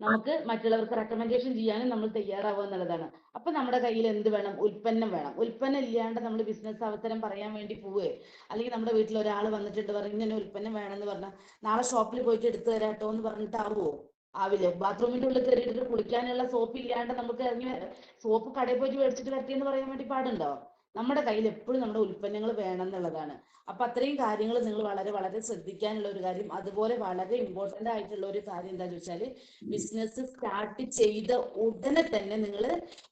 നമുക്ക് മറ്റുള്ളവർക്ക് റെക്കമെൻഡേഷൻ ചെയ്യാനും നമ്മൾ തയ്യാറാവുക എന്നുള്ളതാണ്. അപ്പൊ നമ്മുടെ കയ്യിൽ എന്ത് വേണം? ഉൽപ്പന്നം വേണം. ഉൽപ്പന്നം ഇല്ലാണ്ട് നമ്മൾ ബിസിനസ് അവസരം പറയാൻ വേണ്ടി പോവുകയെ അല്ലെങ്കിൽ നമ്മുടെ വീട്ടിൽ ഒരാൾ വന്നിട്ടുണ്ട് പറഞ്ഞു ഇങ്ങനെ ഉൽപ്പന്നം വേണമെന്ന് പറഞ്ഞാൽ നാളെ ഷോപ്പിൽ പോയിട്ട് എടുത്തു തരാട്ടോ എന്ന് പറഞ്ഞിട്ട് ആവുമോ ആവില്ല. ബാത്റൂമിന്റെ ഉള്ളിൽ കയറിയിട്ട് കുളിക്കാനുള്ള സോപ്പ് ഇല്ലാണ്ട് നമുക്ക് ഇറങ്ങി സോപ്പ് കടയിൽ പോയിട്ട് മേടിച്ചിട്ട് വരട്ടെന്ന് പറയാൻ വേണ്ടി പാടുണ്ടോ? നമ്മുടെ കയ്യിൽ എപ്പോഴും നമ്മുടെ ഉൽപ്പന്നങ്ങൾ വേണം എന്നുള്ളതാണ് അപ്പൊ അത്രയും കാര്യങ്ങൾ നിങ്ങൾ വളരെ വളരെ ശ്രദ്ധിക്കാനുള്ള ഒരു കാര്യം. അതുപോലെ വളരെ ഇമ്പോർട്ടന്റ് ആയിട്ടുള്ള ഒരു കാര്യം എന്താ വെച്ചാൽ ബിസിനസ് സ്റ്റാർട്ട് ചെയ്ത ഉടനെ തന്നെ നിങ്ങൾ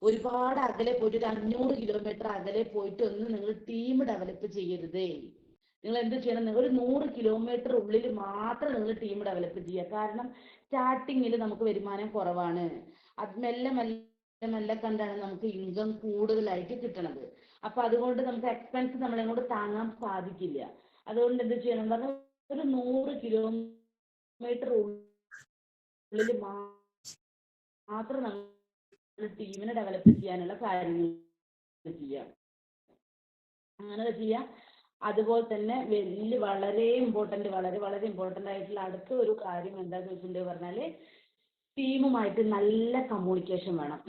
ഒരുപാട് അകലെ പോയിട്ട് ഒരു അഞ്ഞൂറ് കിലോമീറ്റർ അകലെ പോയിട്ട് ഒന്ന് നിങ്ങൾ ടീം ഡെവലപ്പ് ചെയ്യരുതേ. നിങ്ങൾ എന്ത് ചെയ്യണം? നിങ്ങൾ ഒരു നൂറ് കിലോമീറ്റർ ഉള്ളിൽ മാത്രം നിങ്ങൾ ടീം ഡെവലപ്പ് ചെയ്യുക. കാരണം സ്റ്റാർട്ടിങ്ങിൽ നമുക്ക് വരുമാനം കുറവാണ്. അത് മെല്ലെ മെല്ലെ മെല്ലെ കണ്ടാണ് നമുക്ക് ഇൻകം കൂടുതലായിട്ട് കിട്ടണത്. അപ്പൊ അതുകൊണ്ട് നമുക്ക് എക്സ്പെൻസ് നമ്മളെ കൊണ്ട് താങ്ങാൻ സാധിക്കില്ല. അതുകൊണ്ട് എന്ത് ചെയ്യണം? പറഞ്ഞാൽ ഒരു നൂറ് കിലോമീറ്റർ ഉള്ളിൽ മാത്രം നമ്മൾ ടീമിനെ ഡെവലപ്പ് ചെയ്യാനുള്ള കാര്യങ്ങൾ ചെയ്യാം അങ്ങനെ ചെയ്യാം അതുപോലെ തന്നെ വലിയ വളരെ ഇമ്പോർട്ടന്റ് വളരെ വളരെ ഇമ്പോർട്ടന്റ് ആയിട്ടുള്ള അടുത്ത ഒരു കാര്യം എന്താന്ന് വെച്ചിട്ടുണ്ടെങ്കിൽ പറഞ്ഞാൽ ടീമുമായിട്ട് നല്ല കമ്മ്യൂണിക്കേഷൻ വേണം.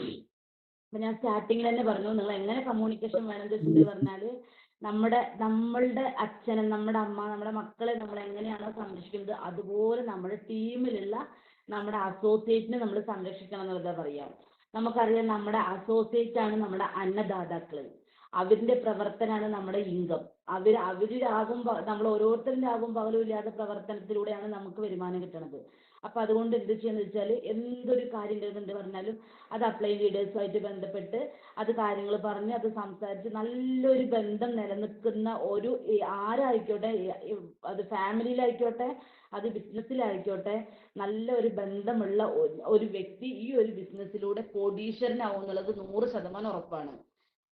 അപ്പൊ ഞാൻ സ്റ്റാർട്ടിങ്ങിൽ തന്നെ പറഞ്ഞു നിങ്ങൾ എങ്ങനെ കമ്മ്യൂണിക്കേഷൻ വേണം? എന്ന് പറഞ്ഞാൽ നമ്മുടെ നമ്മളുടെ അച്ഛനെ നമ്മുടെ അമ്മ നമ്മുടെ മക്കളെ നമ്മൾ എങ്ങനെയാണോ സംരക്ഷിക്കുന്നത് അതുപോലെ നമ്മുടെ ടീമിലുള്ള നമ്മുടെ അസോസിയേറ്റിനെ നമ്മൾ സംരക്ഷിക്കണം എന്നുള്ളത് പറയാം. നമുക്കറിയാം നമ്മുടെ അസോസിയേറ്റ് ആണ് നമ്മുടെ അന്നദാതാക്കൾ. അവരിന്റെ പ്രവർത്തനമാണ് നമ്മുടെ ഇൻകം. അവർ അവരിലാകുമ്പോൾ നമ്മൾ ഓരോരുത്തരുടെ ആകും പകലും ഇല്ലാത്ത പ്രവർത്തനത്തിലൂടെയാണ് നമുക്ക് വരുമാനം കിട്ടുന്നത് അപ്പൊ അതുകൊണ്ട് എന്ത് ചെയ്യാന്ന് വെച്ചാൽ എന്തൊരു കാര്യം ഉണ്ടെന്ന് പറഞ്ഞാലും അത് അപ്ലൈ ലീഡേഴ്സുമായിട്ട് ബന്ധപ്പെട്ട് അത് കാര്യങ്ങൾ പറഞ്ഞ് അത് സംസാരിച്ച് നല്ലൊരു ബന്ധം നിലനിൽക്കുന്ന ഒരു ആരായിക്കോട്ടെ അത് ഫാമിലിയിലായിക്കോട്ടെ അത് ബിസിനസ്സിലായിക്കോട്ടെ നല്ല ഒരു ബന്ധമുള്ള ഒരു വ്യക്തി ഈ ഒരു ബിസിനസ്സിലൂടെ കോടീശ്വരനാവും എന്നുള്ളത് നൂറ് ശതമാനം ഉറപ്പാണ്.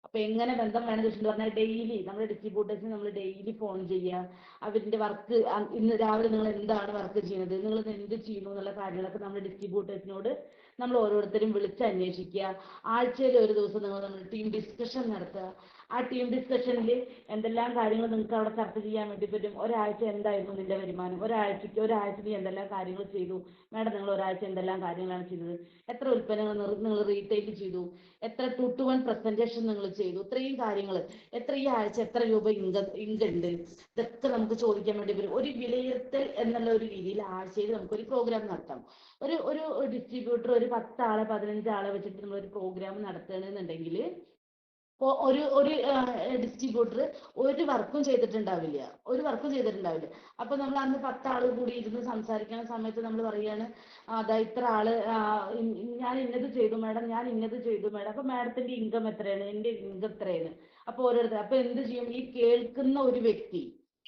അപ്പൊ എങ്ങനെ ബന്ധം വേണം ചോദിച്ചിട്ട് പറഞ്ഞാൽ ഡെയിലി നമ്മുടെ ഡിസ്ട്രിബ്യൂട്ടേഴ്സിന് നമ്മൾ ഡെയിലി ഫോൺ ചെയ്യുക. അവരിന്റെ വർക്ക് ഇന്ന് രാവിലെ നിങ്ങൾ എന്താണ് വർക്ക് ചെയ്യുന്നത്? നിങ്ങൾ എന്ത് ചെയ്യുന്നു എന്നുള്ള കാര്യങ്ങളൊക്കെ നമ്മൾ ഡിസ്ട്രിബ്യൂട്ടേഴ്സിനോട് നമ്മൾ ഓരോരുത്തരും വിളിച്ച് അന്വേഷിക്കുക. ആഴ്ചയിൽ ഒരു ദിവസം നിങ്ങൾ നമ്മൾ ടീം ഡിസ്കഷൻ നടത്തുക. ആ ടീം ഡിസ്കഷനിൽ എന്തെല്ലാം കാര്യങ്ങൾ നിങ്ങൾക്ക് അവിടെ ചർച്ച ചെയ്യാൻ വേണ്ടി പറ്റും? ഒരാഴ്ച എന്തായിരുന്നു നിന്റെ വരുമാനം? ഒരാഴ്ചയ്ക്ക് ഒരാഴ്ച നീ എന്തെല്ലാം കാര്യങ്ങൾ ചെയ്തു? മാഡം നിങ്ങൾ ഒരാഴ്ച എന്തെല്ലാം കാര്യങ്ങളാണ് ചെയ്തത്? എത്ര ഉൽപ്പന്നങ്ങൾ നിങ്ങൾ റീറ്റെയിൽ ചെയ്തു? എത്ര ടു ടു വൺ പ്രസന്റേഷൻ നിങ്ങൾ ചെയ്തു? ഇത്രയും കാര്യങ്ങൾ എത്ര ഈ ആഴ്ച എത്ര രൂപ ഇൻകം ഇൻകം ഉണ്ട്? ഇതൊക്കെ നമുക്ക് ചോദിക്കാൻ വേണ്ടി വരും ഒരു വിലയിരുത്തൽ എന്നുള്ള ഒരു രീതിയിൽ ആഴ്ചയിൽ നമുക്കൊരു പ്രോഗ്രാം നടത്താം. ഒരു ഒരു ഡിസ്ട്രിബ്യൂട്ടർ ഒരു പത്താളെ പതിനഞ്ചാളെ വെച്ചിട്ട് നമ്മൾ ഒരു പ്രോഗ്രാം നടത്തുകയാണെന്നുണ്ടെങ്കിൽ ഇപ്പൊ ഒരു ഒരു ഡിസ്ട്രിബ്യൂട്ടർ ഒരു വർക്കും ചെയ്തിട്ടുണ്ടാവില്ല. ഒരു വർക്കും ചെയ്തിട്ടുണ്ടാവില്ല. അപ്പൊ നമ്മൾ അന്ന് പത്താൾ കൂടി ഇരുന്ന് സംസാരിക്കുന്ന സമയത്ത് നമ്മൾ പറയാണ് "ആ, ദാ ഇത്ര ആൾ ഞാൻ ഇന്നത് ചെയ്തു മാഡം ഞാൻ ഇന്നത് ചെയ്തു മാഡം. അപ്പൊ മാഡത്തിന്റെ ഇൻകം എത്രയാണ്? എന്റെ ഇൻകം എത്രയാണ്? അപ്പൊ ഓരോരുത്തർ അപ്പൊ എന്ത് ചെയ്യും? ഈ കേൾക്കുന്ന ഒരു വ്യക്തി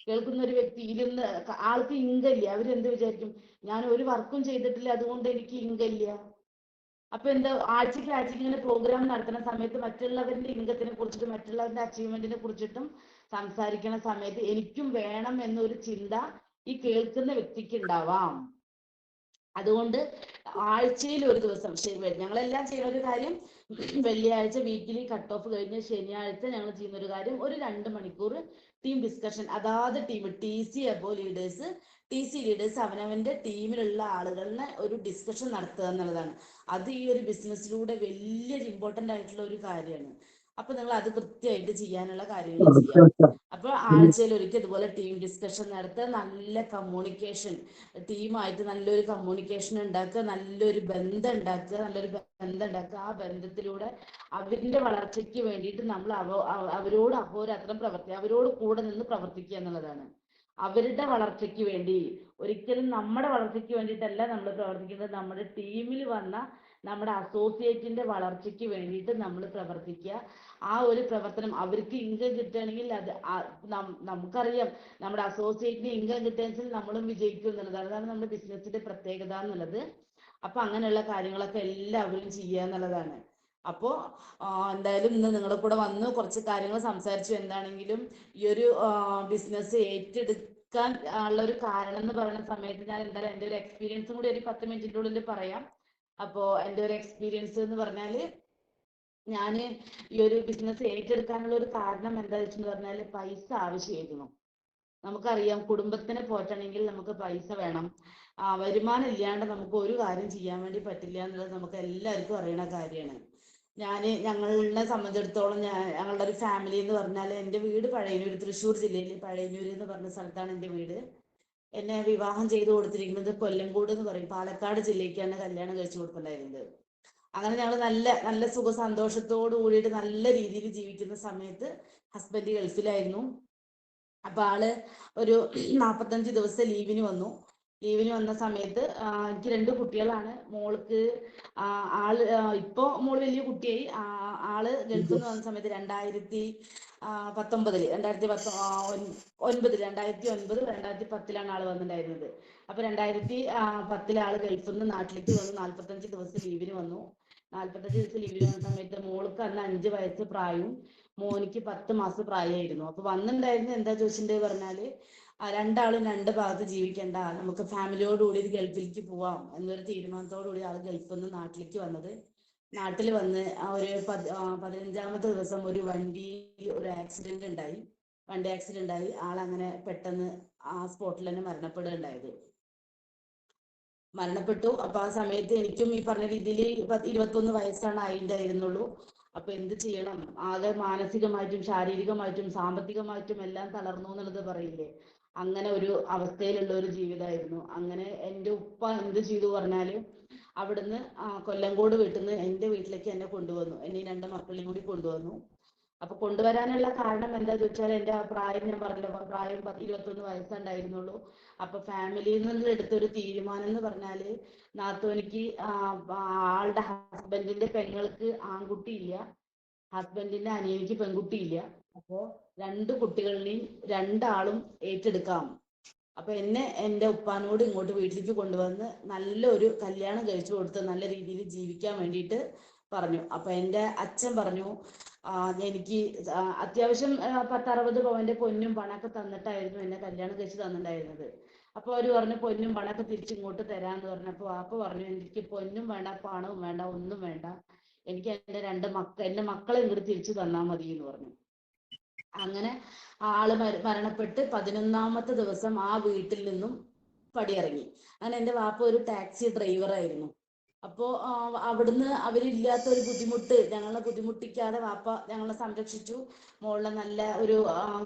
കേൾക്കുന്ന ഒരു വ്യക്തി ഇരുന്ന് ആൾക്ക് ഇൻകം ഇല്ല. അവരെന്ത് വിചാരിക്കും? ഞാൻ ഒരു വർക്കും ചെയ്തിട്ടില്ല അതുകൊണ്ട് എനിക്ക് ഇൻകം ഇല്ല. അപ്പൊ എന്താ ആഴ്ചക്ക് ആഴ്ചക്ക് ഇങ്ങനെ പ്രോഗ്രാം നടത്തുന്ന സമയത്ത് മറ്റുള്ളവരുടെ ഇൻകത്തിനെ കുറിച്ചിട്ടും മറ്റുള്ളവരുടെ അച്ചീവ്മെന്റിനെ കുറിച്ചിട്ടും സംസാരിക്കുന്ന സമയത്ത് എനിക്കും വേണം എന്നൊരു ചിന്ത ഈ കേൾക്കുന്ന വ്യക്തിക്ക് ഉണ്ടാവാം. അതുകൊണ്ട് ആഴ്ചയിൽ ഒരു ദിവസം ശരി ഞങ്ങളെല്ലാം ചെയ്യുന്ന ഒരു കാര്യം വെള്ളിയാഴ്ച വീക്കിലി കട്ട് ഓഫ് കഴിഞ്ഞ് ശനിയാഴ്ച ഞങ്ങൾ ചെയ്യുന്ന ഒരു കാര്യം ഒരു രണ്ട് മണിക്കൂർ ടീം ഡിസ്കഷൻ അതാത് ടീം ടി സി അബോ ലീഡേഴ്സ് ടി സി ലീഡേഴ്സ് അവനവന്റെ ടീമിലുള്ള ആളുകളിനെ ഒരു ഡിസ്കഷൻ നടത്തുക എന്നുള്ളതാണ്. അത് ഈ ഒരു ബിസിനസ്സിലൂടെ വലിയൊരു ഇമ്പോർട്ടന്റ് ആയിട്ടുള്ള ഒരു കാര്യമാണ്. അപ്പൊ നിങ്ങൾ അത് കൃത്യമായിട്ട് ചെയ്യാനുള്ള കാര്യങ്ങൾ ചെയ്യാം. അപ്പൊ ആഴ്ചയിൽ ഒരിക്കൽ ഇതുപോലെ ടീം ഡിസ്കഷൻ നടത്തുക നല്ല കമ്മ്യൂണിക്കേഷൻ ടീമായിട്ട് നല്ലൊരു കമ്മ്യൂണിക്കേഷൻ ഉണ്ടാക്കുക നല്ലൊരു ബന്ധം ഉണ്ടാക്കുക നല്ലൊരു ബന്ധം ഉണ്ടാക്കുക. ആ ബന്ധത്തിലൂടെ അവരിന്റെ വളർച്ചയ്ക്ക് വേണ്ടിയിട്ട് നമ്മൾ അവ അവ- അവരോട് അഹോരാത്രം പ്രവർത്തി അവരോട് കൂടെ നിന്ന് പ്രവർത്തിക്കുക എന്നുള്ളതാണ്. അവരുടെ വളർച്ചയ്ക്ക് വേണ്ടി. ഒരിക്കലും നമ്മുടെ വളർച്ചയ്ക്ക് വേണ്ടിയിട്ടല്ല നമ്മൾ പ്രവർത്തിക്കേണ്ടത് നമ്മുടെ ടീമിൽ വന്ന നമ്മുടെ അസോസിയേറ്റിന്റെ വളർച്ചയ്ക്ക് വേണ്ടിയിട്ട് നമ്മൾ പ്രവർത്തിക്കുക. ആ ഒരു പ്രവർത്തനം അവർക്ക് ഇൻകം കിട്ടുകയാണെങ്കിൽ അത് നമുക്കറിയാം. നമ്മുടെ അസോസിയേറ്റിന് ഇൻകം കിട്ടുകയെങ്കിൽ നമ്മളും വിജയിക്കും എന്നുള്ളത്. അതാണ് നമ്മുടെ ബിസിനസിന്റെ പ്രത്യേകത എന്നുള്ളത്. അപ്പൊ അങ്ങനെയുള്ള കാര്യങ്ങളൊക്കെ എല്ലാവരും ചെയ്യുക എന്നുള്ളതാണ്. അപ്പോ എന്തായാലും ഇന്ന് നിങ്ങളുടെ കൂടെ വന്ന് കുറച്ച് കാര്യങ്ങൾ സംസാരിച്ചു. എന്താണെങ്കിലും ഈ ഒരു ബിസിനസ് ഏറ്റെടുക്കാൻ ഉള്ള ഒരു കാരണം എന്ന് പറയുന്ന സമയത്ത് ഞാൻ എന്തായാലും എന്റെ ഒരു എക്സ്പീരിയൻസും കൂടി ഒരു പത്ത് മിനിറ്റിന്റെ ഉള്ളിൽ പറയാം. അപ്പോ എന്റെ ഒരു എക്സ്പീരിയൻസ് എന്ന് പറഞ്ഞാൽ ഞാൻ ഈ ഒരു ബിസിനസ് ഏറ്റെടുക്കാനുള്ള ഒരു കാരണം എന്താ വെച്ചെന്ന് പറഞ്ഞാൽ പൈസ ആവശ്യമായിരുന്നു. നമുക്കറിയാം കുടുംബത്തിന് പോറ്റണമെങ്കിൽ നമുക്ക് പൈസ വേണം. വരുമാനം ഇല്ലാണ്ട് നമുക്ക് ഒരു കാര്യം ചെയ്യാൻ വേണ്ടി പറ്റില്ല എന്നുള്ളത് നമുക്ക് എല്ലാവർക്കും അറിയണ കാര്യമാണ്. ഞാൻ ഞങ്ങളെ സംബന്ധിച്ചിടത്തോളം ഞാൻ ഞങ്ങളുടെ ഒരു ഫാമിലി എന്ന് പറഞ്ഞാൽ എന്റെ വീട് പഴയന്നൂർ തൃശ്ശൂർ ജില്ലയിൽ പഴയന്നൂർ എന്ന് പറഞ്ഞ സ്ഥലത്താണ് എന്റെ വീട്. എന്നെ വിവാഹം ചെയ്തു കൊടുത്തിരിക്കുന്നത് കൊല്ലങ്കോട് എന്ന് പറയും. പാലക്കാട് ജില്ലയ്ക്കാണ് കല്യാണം കഴിച്ചു കൊടുത്തിട്ടുണ്ടായിരുന്നത്. അങ്ങനെ ഞങ്ങൾ നല്ല നല്ല സുഖ സന്തോഷത്തോടു കൂടിയിട്ട് നല്ല രീതിയിൽ ജീവിക്കുന്ന സമയത്ത് ഹസ്ബൻഡ് ഗൾഫിലായിരുന്നു. അപ്പൊ ആൾ ഒരു നാപ്പത്തഞ്ച് ദിവസം ലീവിന് വന്നു. ലീവിന് വന്ന സമയത്ത് എനിക്ക് രണ്ട് കുട്ടികളാണ്. മോൾക്ക് ആൾ ഇപ്പോ മോൾ വലിയ കുട്ടിയായി. ആൾ ഗൾഫിൽ നിന്ന് വന്ന സമയത്ത് രണ്ടായിരത്തി പത്തൊമ്പതിൽ രണ്ടായിരത്തി പത്തൊ ഒൻപതിൽ രണ്ടായിരത്തി ഒൻപത് രണ്ടായിരത്തി പത്തിലാണ് ആൾ വന്നിട്ടുണ്ടായിരുന്നത്. അപ്പൊ രണ്ടായിരത്തി പത്തിലെ ആൾ ഗൾഫിൽ നിന്ന് നാട്ടിലേക്ക് വന്നു. നാല്പത്തഞ്ച് ദിവസം ലീവിന് വന്നു. നാല്പത്തഞ്ച് ദിവസം ലീവിന് വന്ന സമയത്ത് മോൾക്ക് അന്ന് അഞ്ച് വയസ്സ് പ്രായവും മോനിക്ക് പത്ത് മാസം പ്രായമായിരുന്നു. അപ്പൊ വന്നിട്ടുണ്ടായിരുന്നത് എന്താ ചോദിച്ചിട്ടുണ്ടെന്ന് പറഞ്ഞാൽ രണ്ടാളും രണ്ട് ഭാഗത്ത് ജീവിക്കേണ്ട നമുക്ക് ഫാമിലിയോടുകൂടി ഇത് ഗൾഫിലേക്ക് പോവാം എന്നൊരു തീരുമാനത്തോടുകൂടി കൂടി ആൾ ഗൾഫിൽ നിന്ന് നാട്ടിലേക്ക് വന്നത്. നാട്ടിൽ വന്ന് ആ ഒരു പതിനഞ്ചാമത്തെ ദിവസം ഒരു വണ്ടി ഒരു ആക്സിഡന്റ് ഉണ്ടായി. വണ്ടി ആക്സിഡന്റ് ഉണ്ടായി. അങ്ങനെ പെട്ടെന്ന് ആ സ്പോട്ടിൽ തന്നെ മരണപ്പെടുകയുണ്ടായത്. മരണപ്പെട്ടു. അപ്പൊ ആ സമയത്ത് എനിക്കും ഈ പറഞ്ഞ രീതിയിൽ ഇരുപത്തൊന്ന് വയസ്സാണ് ആയിട്ടുണ്ടായിരുന്നുള്ളൂ അപ്പൊ എന്ത് ചെയ്യണം? ആകെ മാനസികമായിട്ടും ശാരീരികമായിട്ടും സാമ്പത്തികമായിട്ടും എല്ലാം തളർന്നു എന്നുള്ളത് പറയില്ലേ? അങ്ങനെ ഒരു അവസ്ഥയിലുള്ള ഒരു ജീവിതമായിരുന്നു. അങ്ങനെ എന്റെ ഉപ്പ എന്ത് ചെയ്തു പറഞ്ഞാൽ അവിടുന്ന് കൊല്ലങ്കോട് വീട്ടിൽ നിന്ന് എന്റെ വീട്ടിലേക്ക് എന്നെ കൊണ്ടുവന്നു. എന്നെ രണ്ട് മക്കളെയും കൂടി കൊണ്ടുവന്നു. അപ്പൊ കൊണ്ടുവരാനുള്ള കാരണം എന്താന്ന് വെച്ചാൽ എന്റെ ആ പ്രായം ഞാൻ പറഞ്ഞല്ലോ പ്രായം പത്ത് ഇരുപത്തൊന്ന് വയസ്സുണ്ടായിരുന്നുള്ളൂ. അപ്പൊ ഫാമിലിയിൽ നിന്ന് എടുത്തൊരു തീരുമാനം എന്ന് പറഞ്ഞാൽ നാത്തോനിക്ക് ആളുടെ ഹസ്ബൻഡിന്റെ പെങ്ങൾക്ക് ആൺകുട്ടിയില്ല. ഹസ്ബൻഡിന്റെ അനിയനിക്ക് പെൺകുട്ടിയില്ല. അപ്പോ രണ്ട് കുട്ടികളിനെയും രണ്ടാളും ഏറ്റെടുക്കാം. അപ്പൊ എന്നെ എന്റെ ഉപ്പാനോട് ഇങ്ങോട്ട് വീട്ടിലേക്ക് കൊണ്ടുവന്ന് നല്ലൊരു കല്യാണം കഴിച്ചു കൊടുത്ത് നല്ല രീതിയിൽ ജീവിക്കാൻ വേണ്ടിയിട്ട് പറഞ്ഞു. അപ്പൊ എന്റെ അച്ഛൻ പറഞ്ഞു എനിക്ക് അത്യാവശ്യം പത്തറുപത് പവന്റെ പൊന്നും പണമൊക്കെ തന്നിട്ടായിരുന്നു എന്നെ കല്യാണം കഴിച്ച് തന്നിട്ടുണ്ടായിരുന്നത്. അപ്പൊ അവർ പറഞ്ഞു പൊന്നും പണമൊക്കെ തിരിച്ചിങ്ങോട്ട് തരാന്ന് പറഞ്ഞപ്പോ വാപ്പ പറഞ്ഞു എനിക്ക് പൊന്നും വേണ്ട പണവും വേണ്ട ഒന്നും വേണ്ട. എനിക്ക് എന്റെ രണ്ട് മക്ക എന്റെ മക്കളെ ഇങ്ങോട്ട് തിരിച്ചു തന്നാ മതി എന്ന് പറഞ്ഞു. അങ്ങനെ ആൾ മര- മരണപ്പെട്ട് പതിനൊന്നാമത്തെ ദിവസം ആ വീട്ടിൽ നിന്നും പടിയിറങ്ങി. അങ്ങനെ എന്റെ വാപ്പ ഒരു ടാക്സി ഡ്രൈവറായിരുന്നു അപ്പോ അവിടുന്ന് അവരില്ലാത്ത ഒരു ബുദ്ധിമുട്ട് ഞങ്ങളെ ബുദ്ധിമുട്ടിക്കാതെ വാപ്പ ഞങ്ങളെ സംരക്ഷിച്ചു. മോളെ നല്ല ഒരു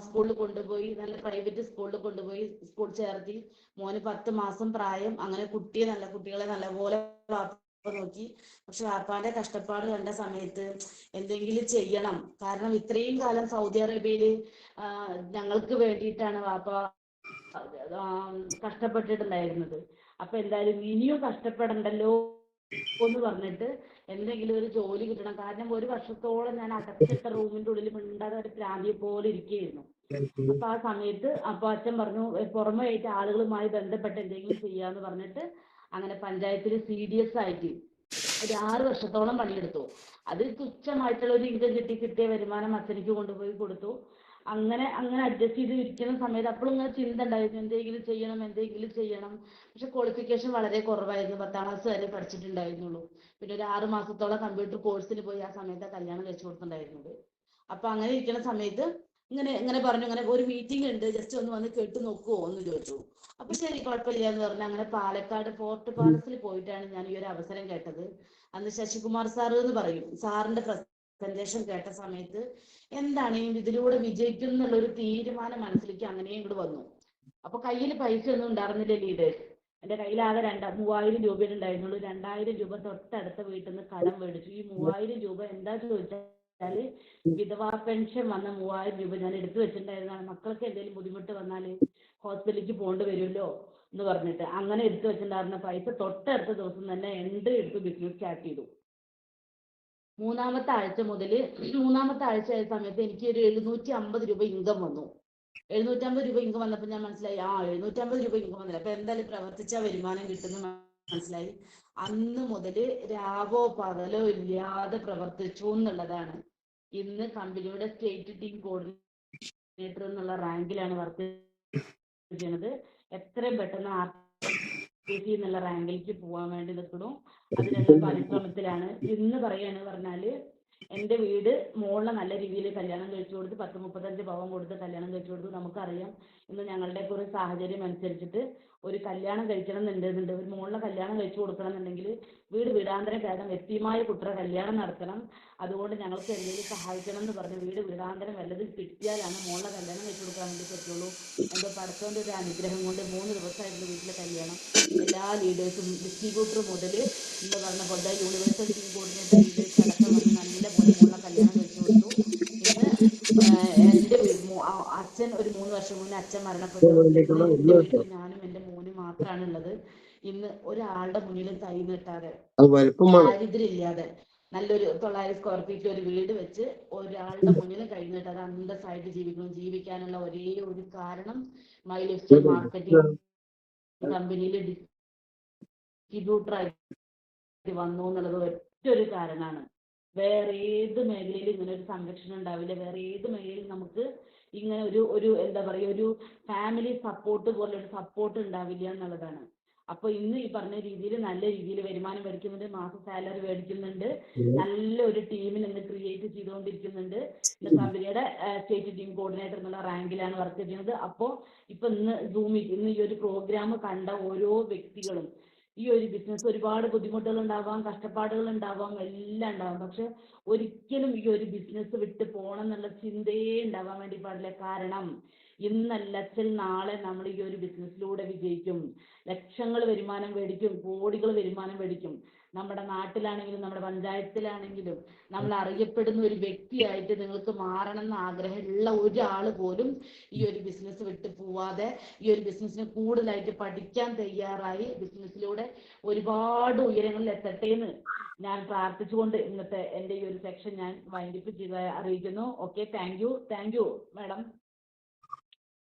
സ്കൂളിൽ കൊണ്ടുപോയി നല്ല പ്രൈവറ്റ് സ്കൂളിൽ കൊണ്ടുപോയി സ്കൂൾ ചേർത്തി. മോന് പത്ത് മാസം പ്രായം. അങ്ങനെ കുട്ടിയെ നല്ല കുട്ടികളെ നല്ലപോലെ വാപ്പ നോക്കി. പക്ഷെ വാപ്പാന്റെ കഷ്ടപ്പാട് കണ്ട സമയത്ത് എന്തെങ്കിലും ചെയ്യണം. കാരണം ഇത്രയും കാലം സൗദി അറേബ്യയിൽ ഞങ്ങൾക്ക് വേണ്ടിയിട്ടാണ് വാപ്പ കഷ്ടപ്പെട്ടിട്ടുണ്ടായിരുന്നത്. അപ്പൊ എന്തായാലും ഇനിയും കഷ്ടപ്പെടണ്ടല്ലോ എന്ന് പറഞ്ഞിട്ട് എന്തെങ്കിലും ഒരു ജോലി കിട്ടണം. കാരണം ഒരു വർഷത്തോളം ഞാൻ അടച്ചിട്ട റൂമിന്റെ ഉള്ളിൽ മിണ്ടാതെ ഒരു പ്രാന്തിയെ പോലെ ഇരിക്കുകയായിരുന്നു. അപ്പൊ ആ സമയത്ത് അപ്പൊ അച്ഛൻ പറഞ്ഞു പുറമെ ആയിട്ട് ആളുകളുമായി ബന്ധപ്പെട്ട് എന്തെങ്കിലും ചെയ്യാന്ന് പറഞ്ഞിട്ട് അങ്ങനെ പഞ്ചായത്തിൽ സി ഡി എസ് ആയിട്ട് ഒരു ആറ് വർഷത്തോളം പണിയെടുത്തു. അത് തുച്ഛമായിട്ടുള്ള ഒരു ഇൻകം കിട്ടി കിട്ടിയ വരുമാനം അച്ഛനിക്ക് കൊണ്ടുപോയി കൊടുത്തു. അങ്ങനെ അങ്ങനെ അഡ്ജസ്റ്റ് ചെയ്ത് ഇരിക്കുന്ന സമയത്ത് അപ്പോഴും ഇങ്ങനെ ചിന്ത ഉണ്ടായിരുന്നു. എന്തെങ്കിലും ചെയ്യണം എന്തെങ്കിലും ചെയ്യണം. പക്ഷെ ക്വാളിഫിക്കേഷൻ വളരെ കുറവായിരുന്നു. പത്താം ക്ലാസ് വരെ പഠിച്ചിട്ടുണ്ടായിരുന്നുള്ളൂ. പിന്നെ ഒരു ആറ് മാസത്തോളം കമ്പ്യൂട്ടർ കോഴ്സിന് പോയി ആ സമയത്ത് കല്യാണം കഴിച്ചു കൊടുത്തിട്ടുണ്ടായിരുന്നത്. അപ്പൊ അങ്ങനെ ഇരിക്കുന്ന സമയത്ത് ഇങ്ങനെ ഇങ്ങനെ പറഞ്ഞു ഇങ്ങനെ ഒരു മീറ്റിംഗ് ഉണ്ട് ജസ്റ്റ് ഒന്ന് വന്ന് കേട്ട് നോക്കുവോ എന്ന് ചോദിച്ചു. അപ്പൊ ശരി കുഴപ്പമില്ല എന്ന് പറഞ്ഞു അങ്ങനെ പാലക്കാട് ഫോർട്ട് പാലസിൽ പോയിട്ടാണ് ഞാൻ ഈ ഒരു അവസരം കേട്ടത്. അന്ന് ശശികുമാർ സാർ എന്ന് പറയും. സാറിന്റെ പ്രസന്റേഷൻ കേട്ട സമയത്ത് എന്താണ് ഈ ഇതിലൂടെ വിജയിക്കും എന്നുള്ള ഒരു തീരുമാനം മനസ്സിലേക്ക് അങ്ങനെ ഇങ്ങോട്ട് വന്നു. അപ്പൊ കയ്യിൽ പൈസ ഒന്നും ഉണ്ടായിരുന്നില്ല ലീഡേഴ്സ് എന്റെ കയ്യിൽ ആകെ രണ്ട മൂവായിരം രൂപയുണ്ടായിരുന്നുള്ളൂ രണ്ടായിരം രൂപ തൊട്ടടുത്ത വീട്ടിൽ നിന്ന് കടം മേടിച്ചു. ഈ മൂവായിരം രൂപ എന്താ ചോദിച്ചാൽ വിധവാ പെൻഷൻ വന്ന മൂവായിരം രൂപ ഞാൻ എടുത്തു വെച്ചിട്ടുണ്ടായിരുന്നതാണ്. മക്കൾക്ക് എന്തെങ്കിലും ബുദ്ധിമുട്ട് വന്നാൽ ഹോസ്പിറ്റലിലേക്ക് പോകേണ്ടി വരുമല്ലോ എന്ന് പറഞ്ഞിട്ട് അങ്ങനെ എടുത്തു വെച്ചിട്ടുണ്ടായിരുന്ന പൈസ തൊട്ടടുത്ത ദിവസം തന്നെ എൻട്രി എടുത്ത് ബിസിനസ് സ്റ്റാർട്ട് ചെയ്തു. മൂന്നാമത്തെ ആഴ്ച മുതൽ മൂന്നാമത്തെ ആഴ്ച ആയ സമയത്ത് എനിക്ക് ഒരു എഴുന്നൂറ്റി അമ്പത് രൂപ ഇൻകം വന്നു. എഴുന്നൂറ്റമ്പത് രൂപ ഇൻകം വന്നപ്പോൾ ഞാൻ മനസ്സിലായി ആ എഴുന്നൂറ്റമ്പത് രൂപ ഇൻകം വന്നില്ല. അപ്പൊ എന്തായാലും പ്രവർത്തിച്ചാൽ വരുമാനം കിട്ടുന്ന മനസ്സിലായി. അന്ന് മുതൽ രാവോ പകലോ ഇല്ലാതെ പ്രവർത്തിച്ചു എന്നുള്ളതാണ്. ഇന്ന് കമ്പനിയുടെ സ്റ്റേറ്റ് ടീം കോർഡിനേറ്റർ എന്നുള്ള റാങ്കിലാണ് വർക്ക് ചെയ്യുന്നത് എത്രയും പെട്ടെന്ന് ആർ സി എന്നുള്ള റാങ്കിലേക്ക് പോകാൻ വേണ്ടി നിൽക്കുന്നു അതിനുള്ള പരിശ്രമത്തിലാണ്. ഇന്ന് പറയാണ് പറഞ്ഞാൽ എന്റെ വീട് മോളിനെ നല്ല രീതിയിൽ കല്യാണം കഴിച്ചു കൊടുത്ത് പത്ത് മുപ്പത്തഞ്ച് പവൻ കൊടുത്ത് കല്യാണം കഴിച്ചു കൊടുത്തു നമുക്കറിയാം ഇന്ന് ഞങ്ങളുടെ ഒരു സാഹചര്യം അനുസരിച്ചിട്ട് ഒരു കല്യാണം കഴിക്കണം എന്നുണ്ടെന്നുണ്ട് ഒരു മോളിനെ കല്യാണം കഴിച്ചു കൊടുക്കണം എന്നുണ്ടെങ്കിൽ വീട് വീടാന്തരം കാരണം എത്തിയുമായ കുട്ടറെ കല്യാണം നടത്തണം. അതുകൊണ്ട് ഞങ്ങൾക്ക് എന്തെങ്കിലും സഹായിക്കണം എന്ന് പറഞ്ഞ് വീട് വീടാന്തരം വല്ലതും കിട്ടിയാലാണ് മോളിനെ കല്യാണം കഴിച്ചു കൊടുക്കാൻ വേണ്ടി പറ്റുള്ളൂ. എന്റെ പഠിച്ചോന്റെ ഒരു അനുഗ്രഹം കൊണ്ട് മൂന്ന് ദിവസമായിരുന്നു വീട്ടിലെ കല്യാണം. എല്ലാ ലീഡേഴ്സും ഡിസ്ട്രിബ്യൂട്ടർ മുതൽ എന്താ പറഞ്ഞ പോലെ യൂണിവേഴ്സൽ ടീം കോർഡിനേറ്റർ പോലെ കല്യാണം കഴിച്ചു കൊടുത്തു ഇന്ന് എന്റെ അച്ഛൻ ഒരു മൂന്ന് വർഷം മുന്നേ അച്ഛൻ മരണപ്പെട്ടു. ഞാനും എന്റെ മോനും മാത്രമാണ് ഉള്ളത് ഇന്ന് ഒരാളുടെ മുന്നിലും തൈ നീട്ടാതെ ദാരിദ്ര്യം ഇല്ലാതെ നല്ലൊരു തൊള്ളായിരം സ്ക്വയർ ഫീറ്റ് ഒരു വീട് വെച്ച് ഒരാളുടെ മുന്നിൽ കഴിഞ്ഞിട്ട് അത് അന്തസ്സായിട്ട് ജീവിക്കണം. ജീവിക്കാനുള്ള ഒരേ ഒരു കാരണം മൈ ലൈഫ് മാർക്കറ്റിംഗ് കമ്പനിയിൽ ഡിസ്ട്രിബ്യൂട്ടറായിട്ട് വന്നു എന്നുള്ളത് ഒറ്റ ഒരു കാരണമാണ് വേറെ ഏത് മേഖലയിലും ഇങ്ങനെ ഒരു സംരക്ഷണം ഉണ്ടാവില്ല. വേറെ ഏത് മേഖലയിലും നമുക്ക് ഇങ്ങനെ ഒരു ഒരു എന്താ പറയുക ഒരു ഫാമിലി സപ്പോർട്ട് പോലെ ഒരു സപ്പോർട്ട് ഉണ്ടാവില്ല എന്നുള്ളതാണ്. അപ്പൊ ഇന്ന് ഈ പറഞ്ഞ രീതിയിൽ നല്ല രീതിയിൽ വരുമാനം മേടിക്കുന്നുണ്ട് മാസ സാലറി മേടിക്കുന്നുണ്ട് നല്ലൊരു ടീമിൽ ഇന്ന് ക്രിയേറ്റ് ചെയ്തുകൊണ്ടിരിക്കുന്നുണ്ട്. ഇന്ന് കമ്പനിയുടെ സ്റ്റേറ്റ് ടീം കോർഡിനേറ്റർ എന്നുള്ള റാങ്കിലാണ് വർക്ക് ചെയ്യുന്നത്. അപ്പോൾ ഇപ്പൊ ഇന്ന് സൂമിൽ ഇന്ന് ഈ ഒരു പ്രോഗ്രാം കണ്ട ഓരോ വ്യക്തികളും ഈ ഒരു ബിസിനസ് ഒരുപാട് ബുദ്ധിമുട്ടുകൾ ഉണ്ടാവാം കഷ്ടപ്പാടുകൾ ഉണ്ടാവാം എല്ലാം ഉണ്ടാവാം. പക്ഷെ ഒരിക്കലും ഈ ഒരു ബിസിനസ് വിട്ട് പോകണം എന്നുള്ള ചിന്തയേ ഉണ്ടാവാൻ വേണ്ടി പാടില്ല. കാരണം ഇന്നല്ലച്ചൽ നാളെ നമ്മൾ ഈ ഒരു ബിസിനസ്സിലൂടെ വിജയിക്കും. ലക്ഷങ്ങൾ വരുമാനം മേടിക്കും കോടികൾ വരുമാനം മേടിക്കും. നമ്മുടെ നാട്ടിലാണെങ്കിലും നമ്മുടെ പഞ്ചായത്തിലാണെങ്കിലും നമ്മൾ അറിയപ്പെടുന്ന ഒരു വ്യക്തിയായിട്ട് നിങ്ങൾക്ക് മാറണം എന്ന് ആഗ്രഹമുള്ള ഒരാൾ പോലും ഈ ഒരു ബിസിനസ് വിട്ടു പോവാതെ ഈ ഒരു ബിസിനസ്സിനെ കൂടുതലായിട്ട് പഠിക്കാൻ തയ്യാറായി ബിസിനസ്സിലൂടെ ഒരുപാട് ഉയരങ്ങളിൽ എത്തട്ടെ എന്ന് ഞാൻ പ്രാർത്ഥിച്ചുകൊണ്ട് ഇന്നത്തെ എന്റെ ഈ ഒരു സെക്ഷൻ ഞാൻ വൈൻഡിപ്പ് ചെയ്ത് അറിയിക്കുന്നു. Okay thank you thank you madam